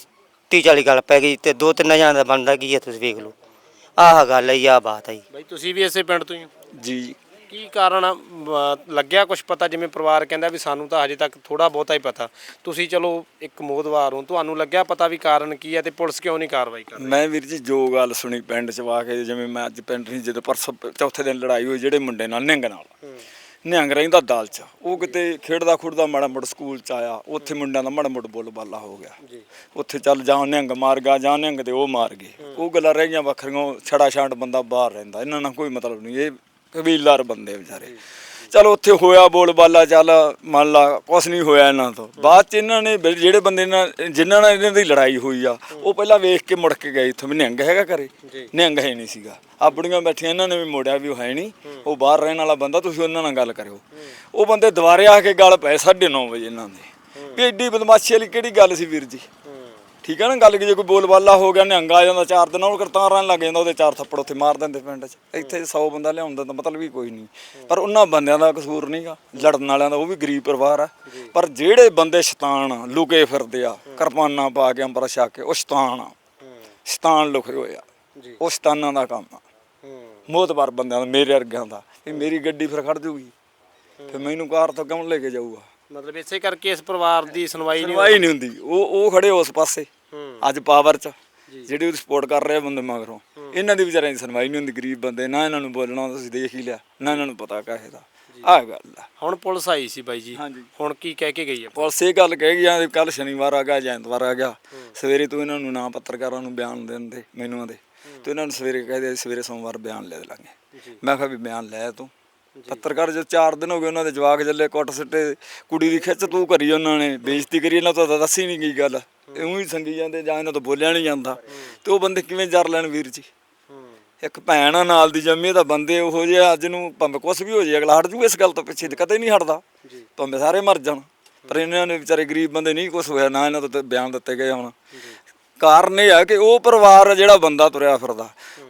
30 40 ਗੱਲ ਪੈ ਗਈ ਤੇ ਦੋ ਤਿੰਨ ਜਣਾਂ ਦਾ ਬਣਦਾ ਕੀ ਹੈ ਤੁਸੀਂ ਵੇਖ ਲਓ। ਆਹ ਗੱਲ ਹੈ ਆਹ ਬਾਤ ਹੈ ਜੀ। ਬਾਈ ਤੁਸੀਂ ਵੀ ਇਸੇ ਪਿੰਡ ਤੋਂ ਹੀ ਹੋ? ਜੀ। ਕੀ ਕਾਰਨ ਆ? ਲੱਗਿਆ ਕੁਝ ਪਤਾ? ਜਿਵੇਂ ਪਰਿਵਾਰ ਕਹਿੰਦਾ ਵੀ ਸਾਨੂੰ ਤਾਂ ਹਜੇ ਤੱਕ ਥੋੜਾ ਬਹੁਤਾ ਹੀ ਪਤਾ। ਤੁਸੀਂ ਚਲੋ ਇੱਕ ਮੋਦਵਾਰ ਹੋ। ਤੁਹਾਨੂੰ ਲੱਗਿਆ ਪਤਾ ਵੀ ਕਾਰਨ ਕੀ ਹੈ ਤੇ ਪੁਲਿਸ ਕਿਉਂ ਨਹੀਂ ਕਾਰਵਾਈ ਕਰ ਰਹੀ? ਮੈਂ ਵੀਰ ਜੀ ਜੋ ਗੱਲ ਸੁਣੀ ਪਿੰਡ ਚ ਵਾ ਕੇ ਜਿਵੇਂ ਮੈਂ ਅੱਜ ਪਿੰਡ ਨਹੀਂ ਜਦੋਂ ਪਰਸੋਂ ਚੌਥੇ ਦਿਨ ਲੜਾਈ ਹੋਈ ਜਿਹੜੇ ਮੁੰਡੇ ਨਾਲ ਨਿਹੰਗ ਨਾਲ। ਨਿਹੰਗ ਰਹਿੰਦਾ ਦਾਲ ਚ। ਉਹ ਕਿਤੇ ਖੇਡਦਾ ਖੁੱਡਦਾ ਮਾੜਾ ਮੋੜ ਸਕੂਲ ਚ ਆਇਆ। ਉੱਥੇ ਮੁੰਡਿਆਂ ਦਾ ਮਾੜਾ ਮੋੜ ਬੋਲ ਬਾਲਾ ਹੋ ਗਿਆ। ਉੱਥੇ ਚੱਲ ਜਾਂ ਨਿਹੰਗ ਮਾਰ ਗਿਆ ਜਾਂ ਨਿਹੰਗ ਤੇ ਉਹ ਮਾਰ ਗਏ। ਉਹ ਗੱਲਾਂ ਰਹਿ ਗਈਆਂ ਵੱਖਰੀਆਂ। ਛੜਾ ਛਾਂਟ ਬੰਦਾ ਬਾਹਰ ਰਹਿੰਦਾ। ਇਹਨਾਂ ਨਾਲ ਕੋਈ ਮਤਲਬ ਨਹੀਂ। ਇਹ ਕਬੀਲਦਾਰ ਬੰਦੇ ਵਿਚਾਰੇ। ਚਲੋ ਉੱਥੇ ਹੋਇਆ ਬੋਲ ਬਾਲਾ ਚੱਲ ਮੰਨ ਲਾ ਕੁਛ ਨਹੀਂ ਹੋਇਆ ਇਹਨਾਂ ਤੋਂ। ਬਾਅਦ ਚ ਇਹਨਾਂ ਨੇ ਜਿਹੜੇ ਬੰਦੇ ਨਾਲ ਜਿਨ੍ਹਾਂ ਨਾਲ ਇਹਨਾਂ ਦੀ ਲੜਾਈ ਹੋਈ ਆ ਉਹ ਪਹਿਲਾਂ ਵੇਖ ਕੇ ਮੁੜ ਕੇ ਗਏ ਇੱਥੋਂ ਵੀ ਨਿਹੰਗ ਹੈਗਾ ਘਰੇ। ਨਿਹੰਗ ਹੈ ਨਹੀਂ ਸੀਗਾ। ਆਪਣੀਆਂ ਬੈਠੀਆਂ ਇਹਨਾਂ ਨੇ ਵੀ ਮੋੜਿਆ ਵੀ ਉਹ ਹੈ ਨਹੀਂ। ਉਹ ਬਾਹਰ ਰਹਿਣ ਵਾਲਾ ਬੰਦਾ ਤੁਸੀਂ ਉਹਨਾਂ ਨਾਲ ਗੱਲ ਕਰਿਓ। ਉਹ ਬੰਦੇ ਦੁਬਾਰੇ ਆ ਕੇ ਗੱਲ ਪਏ 9:30 ਵਜੇ ਇਹਨਾਂ ਦੇ। ਵੀ ਐਡੀ ਬਦਮਾਸ਼ੀ ਵਾਲੀ ਕਿਹੜੀ ਗੱਲ ਸੀ ਵੀਰ ਜੀ? ਠੀਕ ਹੈ ਨਾ ਗੱਲ ਕਿ ਜੇ ਕੋਈ ਬੋਲਬਾਲਾ ਹੋ ਗਿਆ ਨਿਹੰਗ ਆ ਜਾਂਦਾ ਚਾਰ ਦਿਨਾਂ ਨੂੰ ਕਰਤਾਰਾਂ ਲੱਗ ਜਾਂਦਾ ਉਹਦੇ ਚਾਰ ਥੱਪੜ ਉੱਥੇ ਮਾਰ ਦਿੰਦੇ ਪਿੰਡ 'ਚ। ਇੱਥੇ 100 ਬੰਦਾ ਲਿਆਉਂਦਾ ਤਾਂ ਮਤਲਬ ਵੀ ਕੋਈ ਨਹੀਂ। ਪਰ ਉਹਨਾਂ ਬੰਦਿਆਂ ਦਾ ਕਸੂਰ ਨਹੀਂਗਾ ਲੜਨ ਵਾਲਿਆਂ ਦਾ ਉਹ ਵੀ ਗਰੀਬ ਪਰਿਵਾਰ ਆ। ਪਰ ਜਿਹੜੇ ਬੰਦੇ ਸ਼ੈਤਾਨ ਆ, ਲੁਕੇ ਫਿਰਦੇ ਆ ਕਿਰਪਾਨਾਂ ਪਾ ਕੇ ਅੰਬਰ ਛਾ ਕੇ ਉਹ ਸ਼ੈਤਾਨ ਆ। ਸ਼ੈਤਾਨ ਲੁਕੇ ਹੋਏ ਆ। ਉਹ ਸ਼ੈਤਾਨਾਂ ਦਾ ਕੰਮ ਆ। ਮੋਤਬਾਰ ਬੰਦਿਆਂ ਦਾ ਮੇਰੇ ਵਰਗਿਆਂ ਦਾ। ਵੀ ਮੇਰੀ ਗੱਡੀ ਫਿਰ ਖੜ ਜੂਗੀ। ਫਿਰ ਮੈਨੂੰ ਕਾਰ ਤੋਂ ਕਿਉਂ ਲੈ ਕੇ ਜਾਊਗਾ? ਮਤਲਬ ਇਸੇ ਕਰਕੇ ਇਸ ਪਰਿਵਾਰ ਦੀ ਸੁਣਵਾਈ ਨਹੀਂ ਸੁਣਵਾਈ ਨਹੀਂ ਹੁੰਦੀ। ਉਹ ਉਹ ਖੜੇ ਉਸ ਪਾਸੇ। ਅੱਜ ਪਾਵਰ ਚ। ਜਿਹੜੇ ਉਹਦੀ ਸਪੋਰਟ ਕਰ ਰਹੇ ਆ ਬੰਦੇ ਮਗਰੋਂ। ਇਹਨਾਂ ਦੀ ਵਿਚਾਰਿਆਂ ਦੀ ਸੁਣਵਾਈ ਨਹੀਂ ਹੁੰਦੀ ਗਰੀਬ ਬੰਦੇ ਨਾ ਇਹਨਾਂ ਨੂੰ ਬੋਲਣਾ ਤੁਸੀਂ ਦੇਖ ਹੀ ਲਿਆ ਨਾ ਇਹਨਾਂ ਨੂੰ ਪਤਾ ਕਾਹੇ ਦਾ। ਆਹ ਗੱਲ ਆ। ਹੁਣ ਪੁਲਿਸ ਆਈ ਸੀ ਬਾਈ ਜੀ। ਹਾਂਜੀ। ਹੁਣ ਕੀ ਕਹਿ ਕੇ ਗਈ ਹੈ ਪੁਲਿਸ ਇਹ ਗੱਲ ਕਹਿ ਗਿਆ ਕੱਲ ਸ਼ਨੀਵਾਰ ਆ ਗਿਆ ਜਾਂ ਐਤਵਾਰ ਆ ਗਿਆ। ਸਵੇਰੇ ਤੂੰ ਇਹਨਾਂ ਨੂੰ ਨਾ ਪੱਤਰਕਾਰਾਂ ਨੂੰ ਬਿਆਨ ਦੇਣ ਦੇ ਮੈਨੂੰ ਆਦੇ। ਤੂੰ ਇਹਨਾਂ ਨੂੰ ਸਵੇਰੇ ਕਹਿ ਦੇ ਸਵੇਰੇ ਸੋਮਵਾਰ ਬਿਆਨ ਲੈ ਲਾਂਗੇ। ਮੈਂ ਕਿਹਾ ਵੀ ਬਿਆਨ ਲੈ ਤੂੰ। ਪੱਤਰਕਾਰ ਜਦ 4 ਦਿਨ ਹੋ ਗਏ ਉਹਨਾਂ ਦੇ ਜਵਾਕ ਜੱਲੇ ਕੁੱਟ ਸਿੱਟੇ ਕੁੜੀ ਦੀ ਖਿੱਚ ਤੂੰ ਕਰੀ ਉਹਨਾਂ ਨੇ ਬੇਇੱਜ਼ਤੀ ਕਰੀ ਇਹਨਾਂ ਤੋਂ ਤਾਂ ਦੱਸੀ ਨਹੀਂ ਗਈ ਗੱਲ। ਇਉਂ ਹੀ ਸੰਗੀ ਜਾਂਦੇ ਜਾਂ ਇਹਨਾਂ ਤੋਂ ਬੋਲਿਆ ਨਹੀਂ ਜਾਂਦਾ। ਤੇ ਉਹ ਬੰਦੇ ਕਿਵੇਂ ਜਰ ਲੈਣ ਵੀਰ ਜੀ? ਇੱਕ ਭੈਣ ਆ ਨਾਲ ਦੀ ਜੰਮੀ ਤਾਂ ਬੰਦੇ ਉਹੋ ਜਿਹੇ ਅੱਜ ਨੂੰ ਭਾਵੇਂ ਕੁਛ ਵੀ ਹੋ ਜੇ ਅਗਲਾ ਹਟ ਜੂ ਇਸ ਗੱਲ ਤੋਂ ਪਿੱਛੇ ਕਦੇ ਨਹੀਂ ਹਟਦਾ। ਭਾਵੇਂ ਸਾਰੇ ਮਰ ਜਾਣ। ਪਰ ਇਹਨਾਂ ਨੇ ਵਿਚਾਰੇ ਗਰੀਬ ਬੰਦੇ ਨਹੀਂ ਕੁਛ ਹੋਇਆ ਨਾ ਇਹਨਾਂ ਤੋਂ ਤੇ ਬਿਆਨ ਦਿੱਤੇ ਗਏ ਹੁਣ। ਕਾਰਨ ਇਹ ਆ ਕਿ ਉਹ ਪਰਿਵਾਰ ਜਿਹੜਾ ਬੰਦਾ ਤੁਰਿਆ ਫਿਰਦਾ।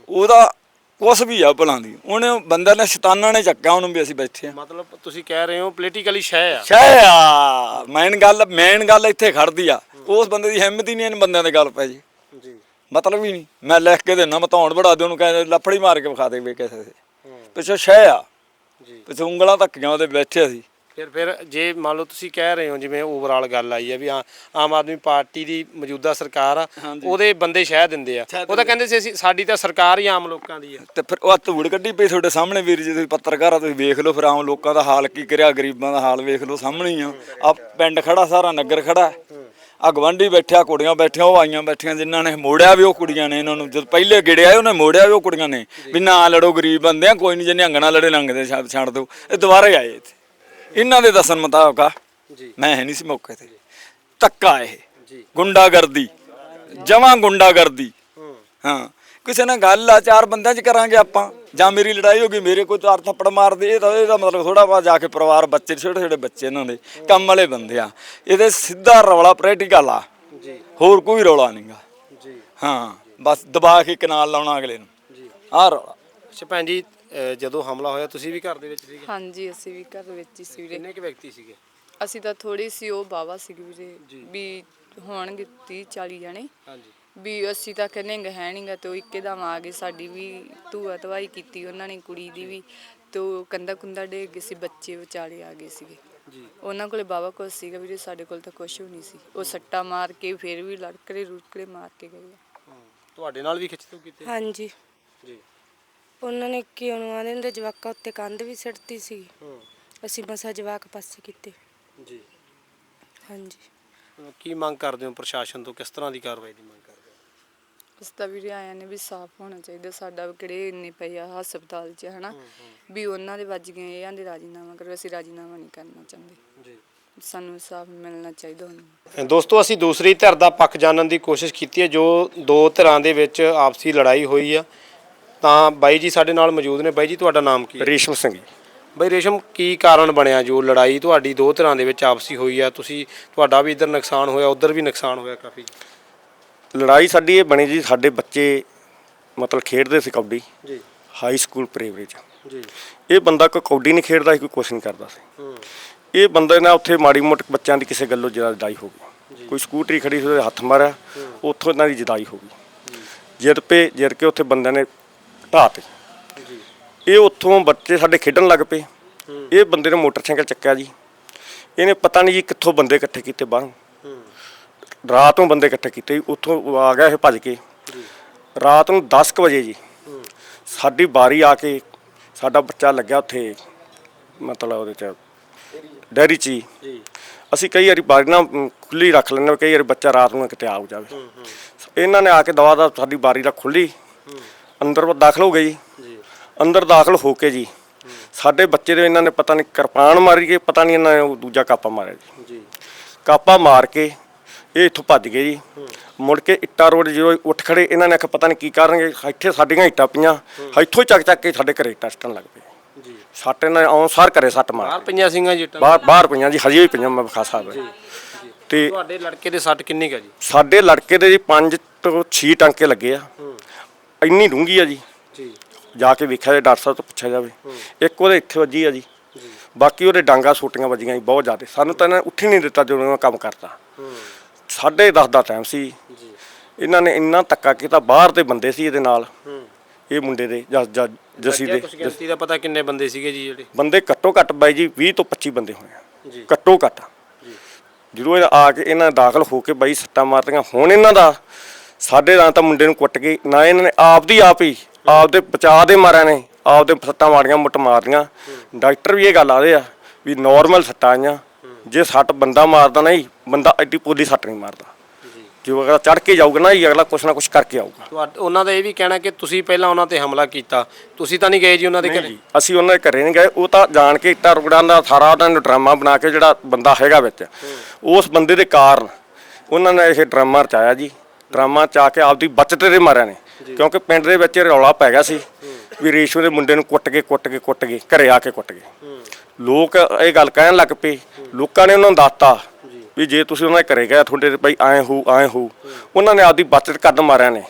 ਉਹਦਾ ਕੁਛ ਵੀ ਆ ਭਲਾਂ ਦੀ। ਉਹਨੇ ਬੰਦਿਆਂ ਨੇ ਸ਼ੈਤਾਨਾਂ ਨੇ ਚੱਕਿਆ ਉਹਨੂੰ ਵੀ ਅਸੀਂ ਬੈਠੇ ਆ। ਮਤਲਬ ਤੁਸੀਂ ਕਹਿ ਰਹੇ ਹੋ ਪੋਲੀਟੀਕਲੀ ਸ਼ੈ ਆ। ਸ਼ੈ ਆ। ਮੇਨ ਗੱਲ ਮੇਨ ਗੱਲ ਇੱਥੇ ਖੜਦੀ ਆ। ਉਸ ਬੰਦੇ ਦੀ ਹਿੰਮਤ ਹੀ ਨਹੀਂ ਇਹਨਾਂ ਬੰਦਿਆਂ ਦੇ ਗੱਲ ਪੈ ਜੀ। ਜੀ। ਮਤਲਬ ਹੀ ਨਹੀਂ। ਮੈਂ ਲਿਖ ਕੇ ਦੇਣਾ ਮਤਾਉਣ ਬੜਾ ਦੇ ਉਹਨੂੰ ਕਹਿੰਦੇ ਲੱਫੜੀ ਮਾਰ ਕੇ ਵਿਖਾ ਦੇ ਵੀ ਕਿਸੇ ਦੇ। ਪਿੱਛੋਂ ਸ਼ੈ ਆ। ਜੀ। ਪਿੱਛੋਂ ਉਂਗਲਾਂ ਧੱਕੀਆਂ ਉਹਦੇ ਬੈਠੇ ਸੀ ਫਿਰ ਫਿਰ ਜੇ ਮੰਨ ਲਓ ਤੁਸੀਂ ਕਹਿ ਰਹੇ ਹੋ ਜਿਵੇਂ ਓਵਰਆਲ ਗੱਲ ਆਈ ਹੈ ਵੀ ਆ- ਆਮ ਆਦਮੀ ਪਾਰਟੀ ਦੀ ਮੌਜੂਦਾ ਸਰਕਾਰ ਆ ਉਹਦੇ ਬੰਦੇ ਸ਼ਹਿ ਦਿੰਦੇ ਆ। ਉਹ ਤਾਂ ਕਹਿੰਦੇ ਸੀ ਅਸੀਂ ਸਾਡੀ ਤਾਂ ਸਰਕਾਰ ਹੀ ਆਮ ਲੋਕਾਂ ਦੀ ਆ। ਤੇ ਫਿਰ ਉਹ ਧੂੜ ਕੱਢੀ ਪਈ ਤੁਹਾਡੇ ਸਾਹਮਣੇ ਵੀਰ ਜੀ ਤੁਸੀਂ ਪੱਤਰਕਾਰ ਆ ਤੁਸੀਂ ਵੇਖ ਲਓ ਫਿਰ ਆਮ ਲੋਕਾਂ ਦਾ ਹਾਲ ਕੀ ਕਰਿਆ ਗਰੀਬਾਂ ਦਾ ਹਾਲ ਵੇਖ ਲਓ ਸਾਹਮਣੇ ਹੀ ਆ। ਆ ਪਿੰਡ ਖੜਾ ਸਾਰਾ ਨਗਰ ਖੜਾ। ਆ ਗਵੰਡੀ ਬੈਠਿਆ ਕੁੜੀਆਂ ਬੈਠੀਆਂ ਉਹ ਆਈਆਂ ਬੈਠੀਆਂ ਜਿਨ੍ਹਾਂ ਨੇ ਮੋੜਿਆ ਵੀ ਉਹ ਕੁੜੀਆਂ ਨੇ ਇਹਨਾਂ ਨੂੰ ਜਦ ਪਹਿਲੇ ਗਿੜਿਆ ਉਹਨੇ ਮੋੜਿਆ ਵੀ ਉਹ ਕੁੜੀਆਂ ਨੇ। ਵੀ ਨਾ ਲੜੋ ਗਰੀਬ ਬੰਦੇ ਆ ਕੋਈ ਨਹੀਂ ਜਿੰਨੇ ਅੰਗਣਾ ਲੜੇ ਲੰਘਦੇ ਛੱਡ ਛੱਡ ਦਿਓ ਇਹ ਦੁਬਾਰੇ ਆਏ ਇੱਥੇ। ਇਹਨਾਂ ਦੇ ਦੱਸਣ ਮੁਤਾਬਕ ਆ ਜੀ। ਮੈਂ ਹੈ ਨਹੀਂ ਸੀ ਮੌਕੇ ਤੇ। ਧੱਕਾ ਇਹ। ਜੀ। ਗੁੰਡਾਗਰਦੀ। ਜਮਾਂ ਗੁੰਡਾਗਰਦੀ। ਹਾਂ। ਕਿਸੇ ਨਾਲ ਗੱਲ ਆ ਚਾਰ ਬੰਦਿਆਂ 'ਚ ਕਰਾਂਗੇ ਆਪਾਂ। ਜਾਂ ਮੇਰੀ ਲੜਾਈ ਹੋ ਗਈ ਮੇਰੇ ਕੋਈ ਚਾਰ ਥੱਪੜ ਮਾਰਦੇ ਇਹ ਤਾਂ ਇਹਦਾ ਮਤਲਬ ਥੋੜਾ ਬਾ ਜਾ ਕੇ ਪਰਿਵਾਰ ਬੱਚੇ ਛੋਟੇ ਛੋਟੇ ਬੱਚੇ ਇਹਨਾਂ ਦੇ ਕੰਮ ਵਾਲੇ ਬੰਦੇ ਆ। ਇਹਦੇ ਸਿੱਧਾ ਰੌਲਾ ਪ੍ਰੈਕਟੀਕਲ ਆ। ਜੀ। ਹੋਰ ਕੋਈ ਰੌਲਾ ਨਹੀਂਗਾ ਜੀ। ਹਾਂ। ਬਸ ਦਬਾ ਕੇ ਕਨਾਲ ਲਾਉਣਾ ਅਗਲੇ ਨੂੰ। ਜੀ। ਆਹ ਰੌਲਾ। ਅੱਛਾ ਭੈਣ ਜੀ ਜਦੋਂ ਹਮਲਾ ਹੋਇਆ ਤੁਸੀਂ ਵੀ ਘਰ ਦੇ ਵਿੱਚ ਸੀਗੇ? ਹਾਂਜੀ ਅਸੀਂ ਵੀ ਘਰ ਵਿੱਚ ਹੀ ਸੀ ਵੀਰੇ ਕਿੰਨੇ ਕੁ ਵਿਅਕਤੀ ਸੀਗੇ? ਅਸੀਂ ਤਾਂ ਥੋੜੀ ਸੀ ਉਹ ਬਾਵਾ ਸੀ ਵੀਰੇ। ਵੀ ਹੋਣਗੇ 30 40 ਜਣੇ। ਹਾਂਜੀ। ਵੀ ਅਸੀਂ ਤਾਂ ਕਹਿੰਦੇ ਹੈ ਨਹੀਂਗਾ ਤੇ ਉਹ ਇੱਕਦਮ ਆ ਗਏ। ਸਾਡੀ ਵੀ ਧੂਆ ਧਵਾਈ ਕੀਤੀ ਉਹਨਾਂ ਨੇ ਕੁੜੀ ਦੀ ਵੀ। ਤੇ ਉਹ ਕੰਦਾ ਕੁੰਦਾ ਡੇਗ ਗਏ ਸੀ ਬੱਚੇ ਵਿਚਾਲੇ ਆ ਗਏ ਸੀਗੇ। ਜੀ। ਉਹਨਾਂ ਕੋਲੇ ਬਾਵਾ ਕੁਛ ਸੀਗਾ ਵੀਰੇ ਸਾਡੇ ਕੋਲ ਤਾਂ ਕੁਛ ਵੀ ਨਹੀਂ ਸੀ। ਉਹ ਸੱਟਾ ਮਾਰ ਕੇ ਫਿਰ ਵੀ ਲੜਕੜੇ ਰੁਕੜੇ ਮਾਰ ਕੇ ਗਏ ਆ। ਤੁਹਾਡੇ ਨਾਲ ਵੀ ਖਿੱਚਤੂ ਕੀਤੇ? ਹਾਂਜੀ। ਜੀ। ਉਹਨਾਂ ਨੇ ਕਿਉਂ ਨੂੰ ਆਂਦੇ ਹੁੰਦੇ ਜਵਾਕਾਂ ਉੱਤੇ ਕੰਧ ਵੀ ਸਿੱਟਤੀ ਸੀ। ਹੂੰ। ਅਸੀਂ ਮਸਾ ਜਵਾਕ ਪਾਸੇ ਕੀਤੇ। ਜੀ। ਹਾਂਜੀ। ਅਹ ਕੀ ਮੰਗ ਕਰਦੇ ਹੋ ਪ੍ਰਸ਼ਾਸਨ ਤੋਂ? ਕਿਸ ਤਰ੍ਹਾਂ ਦੀ ਕਾਰਵਾਈ ਦੀ ਮੰਗ ਕਰਦੇ ਹੋ? ਇਸ ਦਾ ਵੀ ਆਇਆ ਨੇ ਵੀ ਸਾਫ਼ ਹੋਣਾ ਚਾਹੀਦਾ ਸਾਡਾ ਕਿਹੜੇ ਇੰਨੇ ਪਏ ਆ ਹਸਪਤਾਲ 'ਚ ਹਨਾ? ਵੀ ਉਹਨਾਂ ਦੇ ਵੱਜ ਗਏ ਇਹਨਾਂ ਦੇ ਰਾਜੀਨਾਮਾ ਕਰੋ ਅਸੀਂ ਰਾਜੀਨਾਮਾ ਨਹੀਂ ਕਰਨਾ ਚਾਹੁੰਦੇ। ਜੀ। ਸਾਨੂੰ ਇਨਸਾਫ ਮਿਲਣਾ ਚਾਹੀਦਾ ਉਹਨੂੰ ਦੋਸਤੋ ਅਸੀਂ ਦੂਸਰੀ ਧਿਰ ਦਾ ਪੱਖ ਜਾਣਨ ਦੀ ਕੋਸ਼ਿਸ਼ ਕੀਤੀ ਹੈ ਜੋ ਦੋ ਧਿਰਾਂ ਦੇ ਵਿੱਚ ਆਪਸੀ ਲੜਾਈ ਹੋਈ ਆ। ਤਾਂ ਬਾਈ ਜੀ ਸਾਡੇ ਨਾਲ ਮੌਜੂਦ ਨੇ। ਬਾਈ ਜੀ ਤੁਹਾਡਾ ਨਾਮ ਕੀ ਹੈ? ਰੇਸ਼ਮ ਸਿੰਘ ਜੀ। ਬਾਈ ਰੇਸ਼ਮ ਕੀ ਕਾਰਨ ਬਣਿਆ ਜੋ ਲੜਾਈ ਤੁਹਾਡੀ ਦੋ ਧਿਰਾਂ ਦੇ ਵਿੱਚ ਆਪਸੀ ਹੋਈ ਆ? ਤੁਸੀਂ ਤੁਹਾਡਾ ਵੀ ਇੱਧਰ ਨੁਕਸਾਨ ਹੋਇਆ ਉੱਧਰ ਵੀ ਨੁਕਸਾਨ ਹੋਇਆ ਕਾਫੀ। ਲੜਾਈ ਸਾਡੀ ਇਹ ਬਣੀ ਜੀ ਸਾਡੇ ਬੱਚੇ ਮਤਲਬ ਖੇਡਦੇ ਸੀ ਕਬੱਡੀ। ਜੀ। ਹਾਈ ਸਕੂਲ ਪ੍ਰਾਇਮਰੀ ਚ। ਜੀ। ਇਹ ਬੰਦਾ ਕੋਈ ਕਬੱਡੀ ਨਹੀਂ ਖੇਡਦਾ ਸੀ ਕੋਈ ਕੁਛ ਨਹੀਂ ਕਰਦਾ ਸੀ। ਇਹ ਬੰਦੇ ਨਾਲ ਉੱਥੇ ਮਾੜੀ ਮੋਟੀ ਬੱਚਿਆਂ ਦੀ ਕਿਸੇ ਗੱਲੋਂ ਜਿਹੜਾ ਜਦਾਈ ਹੋ ਗਈ। ਕੋਈ ਸਕੂਟਰੀ ਖੜੀ ਸੀ ਉਹਦੇ ਹੱਥ ਮਾਰਿਆ ਉੱਥੋਂ ਇਹਨਾਂ ਦੀ ਜਦਾਈ ਹੋ ਗਈ। ਜਿੱਦ ਪੇ ਜਿੱਦ ਕੇ ਉੱਥੇ ਬੰਦਿਆਂ ਨੇ ਢਾਹ ਤੇ। ਇਹ ਉੱਥੋਂ ਬੱਚੇ ਸਾਡੇ ਖੇਡਣ ਲੱਗ ਪਏ। ਇਹ ਬੰਦੇ ਨੇ ਮੋਟਰਸਾਈਕਲ ਚੱਕਿਆ ਜੀ। ਇਹਨੇ ਪਤਾ ਨਹੀਂ ਜੀ ਕਿੱਥੋਂ ਬੰਦੇ ਇਕੱਠੇ ਕੀਤੇ ਬਾਹਰੋਂ। ਰਾਤ ਨੂੰ ਬੰਦੇ ਇਕੱਠੇ ਕੀਤੇ ਜੀ, ਉੱਥੋਂ ਆ ਗਿਆ ਇਹ ਭੱਜ ਕੇ। ਰਾਤ ਨੂੰ 10 ਕੁ ਵਜੇ ਜੀ। ਸਾਡੀ ਬਾਰੀ ਆ ਕੇ ਸਾਡਾ ਬੱਚਾ ਲੱਗਿਆ ਉੱਥੇ ਮਤਲਬ ਉਹਦੇ ਚ ਡੈਰੀ ਚ ਜੀ। ਅਸੀਂ ਕਈ ਵਾਰੀ ਬਾਰੀ ਨਾ ਖੁੱਲੀ ਰੱਖ ਲੈਂਦੇ ਕਈ ਵਾਰੀ ਬੱਚਾ ਰਾਤ ਨੂੰ ਕਿਤੇ ਆ ਜਾਵੇ। ਇਹਨਾਂ ਨੇ ਆ ਕੇ ਦਵਾ ਦਾ ਸਾਡੀ ਬਾਰੀ ਰੱਖ ਖੁੱਲੀ ਅੰਦਰ ਦਾਖਲ ਹੋ ਗਏ ਜੀ। ਜੀ। ਅੰਦਰ ਦਾਖਲ ਹੋ ਕੇ ਜੀ। ਸਾਡੇ ਬੱਚੇ ਦੇ ਇਹਨਾਂ ਨੇ ਪਤਾ ਨਹੀਂ ਕਿਰਪਾਨ ਮਾਰੀ ਕੇ ਪਤਾ ਨਹੀਂ ਇਹਨਾਂ ਨੇ ਉਹ ਦੂਜਾ ਕਾਪਾ ਮਾਰਿਆ ਜੀ। ਜੀ। ਕਾਪਾ ਮਾਰ ਕੇ ਇਹ ਇੱਥੋਂ ਭੱਜ ਗਏ ਜੀ। ਮੁੜ ਕੇ ਇੱਟਾ ਰੋਡ ਜਦੋਂ ਉੱਠ ਖੜੇ ਇਹਨਾਂ ਨੇ ਆਖਿਆ ਪਤਾ ਨਹੀਂ ਕੀ ਕਰਨਗੇ ਇੱਥੇ ਸਾਡੀਆਂ ਇੱਟਾਂ ਪਈਆਂ। ਇੱਥੋਂ ਹੀ ਚੱਕ ਚੱਕ ਕੇ ਸਾਡੇ ਘਰੇ ਟਸਟਣ ਲੱਗ ਪਏ। ਜੀ। ਸੱਟ ਇਹਨਾਂ ਨੇ ਆਉਂ ਸਾਰ ਘਰੇ ਸੱਟ ਮਾਰ ਬਾਹਰ ਪਈਆਂ ਸਿੰਘਾਂ ਜਿੱਟਾਂ ਬਾਹਰ ਬਾਹਰ ਪਈਆਂ ਜੀ ਹਜੇ ਵੀ ਪਈਆਂ ਮੈਂ ਵਿਖਾ ਸਕਦਾ। ਤੇ ਤੁਹਾਡੇ ਲੜਕੇ ਦੇ ਸੱਟ ਕਿੰਨੀ ਕਾ ਜੀ? ਸਾਡੇ ਲੜਕੇ ਦੇ ਜੀ 5 ਤੋਂ 6 ਟਾਂਕੇ ਲੱਗੇ ਆ। ਇੰਨੀ ਡੂੰਗੀ ਆ ਜੀ। ਜੀ। ਜਾ ਕੇ ਵੇਖਿਆ ਜੇ ਡਾਕਟਰ ਸਾਹਿਬ ਤੋਂ ਪੁੱਛਿਆ ਜਾਵੇ। ਇੱਕ ਉਹਦੇ ਇੱਥੇ ਵੱਜੀ ਆ ਜੀ। ਬਾਕੀ ਉਹਦੇ ਡਾਂਗਾ ਸੋਟੀਆਂ ਵੱਜੀਆਂ ਜੀ ਬਹੁਤ ਜ਼ਿਆਦਾ। ਸਾਨੂੰ ਤਾਂ ਇਹਨਾਂ ਉੱਠ ਹੀ ਨਹੀਂ ਦਿੱਤਾ ਜਦੋਂ ਮੈਂ ਕੰਮ ਕਰਤਾ। ਸਾਢੇ 10 ਦਾ ਟਾਈਮ ਸੀ। ਇਹਨਾਂ ਨੇ ਇੰਨਾ ਧੱਕਾ ਕੀਤਾ ਬਾਹਰ ਦੇ ਬੰਦੇ ਸੀ ਇਹਦੇ ਨਾਲ। ਇਹ ਮੁੰਡੇ ਦੇ ਜਸ ਜਸ- ਜਸੀ ਦੇ। ਦਾ ਪਤਾ ਕਿੰਨੇ ਬੰਦੇ ਸੀਗੇ ਜੀ ਜਿਹੜੇ? ਬੰਦੇ ਘੱਟੋ ਘੱਟ ਬਾਈ ਜੀ 20 ਤੋਂ 25 ਬੰਦੇ ਹੋਏ ਆ। ਜੀ। ਘੱਟੋ ਘੱਟ। ਜਦੋਂ ਇਹ ਆ ਕੇ ਇਹਨਾਂ ਦਾਖਲ ਹੋ ਕੇ ਬਾਈ ਸੱਟਾਂ ਮਾਰਤੀਆਂ ਹੁਣ ਇਹਨਾਂ ਦਾ ਸਾਡੇ ਨਾਲ ਤਾਂ ਮੁੰਡੇ ਨੂੰ ਕੁੱਟ ਕੇ ਨਾ ਇਹਨਾਂ ਨੇ ਆਪ ਦੀ ਆਪ ਹੀ ਆਪ ਦੇ ਬਚਾਅ ਦੇ ਮਾਰਿਆਂ ਨੇ ਆਪ ਦੇ ਸੱਟਾਂ ਮਾਰੀਆਂ ਮੁੱਟ ਮਾਰਦੀਆਂ ਡਾਕਟਰ ਵੀ ਇਹ ਗੱਲ ਆਦੇ ਆ ਵੀ ਨਾਰਮਲ ਸੱਟਾਂ ਆਈਆਂ। ਜੇ ਸੱਟ ਬੰਦਾ ਮਾਰਦਾ ਨਹੀਂ ਬੰਦਾ ਐਡੀ ਪੋਲੀ ਸੱਟ ਨਹੀਂ ਮਾਰਦਾ। ਜੋ। ਅਗਲਾ ਚੜ ਕੇ ਜਾਊਗਾ ਨਾ ਜੀ ਅਗਲਾ ਕੁਛ ਨਾ ਕੁਛ ਕਰਕੇ ਆਊਗਾ। ਉਹਨਾਂ ਦਾ ਇਹ ਵੀ ਕਹਿਣਾ ਕਿ ਤੁਸੀਂ ਪਹਿਲਾਂ ਉਹਨਾਂ ਤੇ ਹਮਲਾ ਕੀਤਾ। ਤੁਸੀਂ ਤਾਂ ਨਹੀਂ ਗਏ ਜੀ ਉਹਨਾਂ ਦੇ ਘਰੇ? ਅਸੀਂ ਉਹਨਾਂ ਦੇ ਘਰੇ ਨਹੀਂ ਗਏ। ਉਹ ਤਾਂ ਜਾਣ ਕੇ ਇੱਟਾਂ ਰੁਗੜਾਂ ਦਾ ਸਾਰਾ ਉਹਨਾਂ ਨੇ ਡਰਾਮਾ ਬਣਾ ਕੇ ਜਿਹੜਾ ਬੰਦਾ ਹੈਗਾ ਵਿੱਚ। ਉਸ ਬੰਦੇ ਦੇ ਕਾਰਨ ਉਹਨਾਂ ਨੇ ਇਹ ਡਰਾਮਾ ਰਚਾਇਆ ਜੀ। ਡਰਾਮਾ ਚਾ ਕੇ ਆਪਦੀ ਬਚਤ ਦੇ ਮਾਰਿਆ ਨੇ। ਕਿਉਂਕਿ ਪਿੰਡ ਦੇ ਵਿੱਚ ਰੌਲਾ ਪੈ ਗਿਆ ਸੀ ਵੀ ਰੇਸ਼ੂ ਦੇ ਮੁੰਡੇ ਨੂੰ ਕੁੱਟ ਕੇ ਕੁੱਟ ਕੇ ਕੁੱਟ ਕੇ ਘਰੇ ਆ ਕੇ ਕੁੱਟ ਕੇ ਲੋਕ ਇਹ ਗੱਲ ਕਹਿਣ ਲੱਗ ਪਏ। ਲੋਕਾਂ ਨੇ ਉਹਨਾਂ ਨੂੰ ਦੱਸਤਾ ਵੀ ਜੇ ਤੁਸੀਂ ਉਹਨਾਂ ਦੇ ਘਰੇ ਗਏ ਤੁਹਾਡੇ ਤੇ ਭਾਈ ਐ ਹੋ ਐ ਹੋ। ਉਹਨਾਂ ਨੇ ਆਪਦੀ ਬਚਤ ਕਰਨ ਮਾਰਿਆ ਨੇ।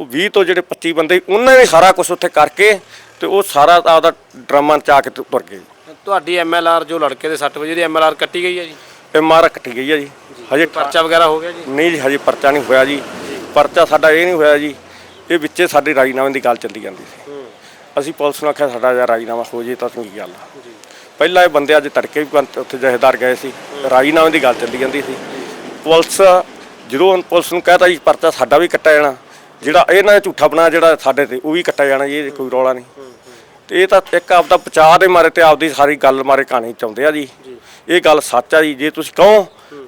ਉਹ 20 ਤੋਂ ਜਿਹੜੇ 25 ਬੰਦੇ ਉਹਨਾਂ ਨੇ ਸਾਰਾ ਕੁਝ ਉੱਥੇ ਕਰਕੇ ਤੇ ਉਹ ਸਾਰਾ ਆਪਦਾ ਡਰਾਮਾ ਚਾ ਕੇ ਤੁਰ ਗਏ। ਤੁਹਾਡੀ ਐਮਐਲਆਰ ਜੋ ਲੜਕੇ ਦੇ 60 ਵਜੇ ਦੀ ਐਮਐਲਆਰ ਕੱਟੀ ਗਈ ਹੈ ਜੀ? ਮਾਰ ਕੱਟੀ ਗਈ ਆ ਜੀ। ਹਜੇ ਪਰਚਾ ਵਗੈਰਾ ਹੋ ਗਿਆ ਜੀ? ਨਹੀਂ ਜੀ ਹਜੇ ਪਰਚਾ ਨਹੀਂ ਹੋਇਆ ਜੀ। ਪਰਚਾ ਸਾਡਾ ਇਹ ਨਹੀਂ ਹੋਇਆ ਜੀ। ਇਹ ਵਿੱਚੇ ਸਾਡੀ ਰਾਜੀਨਾਮੇ ਦੀ ਗੱਲ ਚੱਲੀ ਜਾਂਦੀ ਸੀ। ਅਸੀਂ ਪੁਲਿਸ ਨੂੰ ਆਖਿਆ ਸਾਡਾ ਯਾਰ ਰਾਜੀਨਾਮਾ ਹੋ ਜੇ ਤਾਂ ਚੰਗੀ ਗੱਲ ਆ। ਪਹਿਲਾਂ ਇਹ ਬੰਦੇ ਅੱਜ ਤੜਕੇ ਵੀ ਉੱਥੇ ਜਹੇਦਾਰ ਗਏ ਸੀ। ਰਾਜੀਨਾਮੇ ਦੀ ਗੱਲ ਚੱਲੀ ਜਾਂਦੀ ਸੀ। ਪੁਲਿਸ ਜਦੋਂ ਪੁਲਿਸ ਨੂੰ ਕਹਤਾ ਜੀ ਪਰਚਾ ਸਾਡਾ ਵੀ ਕੱਟਿਆ ਜਾਣਾ। ਜਿਹੜਾ ਇਹਨਾਂ ਨੇ ਝੂਠਾ ਬਣਾ ਜਿਹੜਾ ਸਾਡੇ ਤੇ ਉਹ ਵੀ ਕੱਟਿਆ ਜਾਣਾ ਜੀ ਇਹ ਕੋਈ ਰੌਲਾ ਨਹੀਂ। ਤੇ ਇਹ ਤਾਂ ਇੱਕ ਆਪਦਾ ਬਚਾਅ ਦੇ ਮਾਰੇ ਤੇ ਆਪਦੀ ਸਾਰੀ ਗੱਲ ਮਾਰੇ ਕਹਾਣੀ ਚਾਹੁੰਦੇ ਆ ਜੀ। ਇਹ ਗੱਲ ਸੱਚ ਆ ਜੀ। ਜੇ ਤੁਸੀਂ ਕਹੋ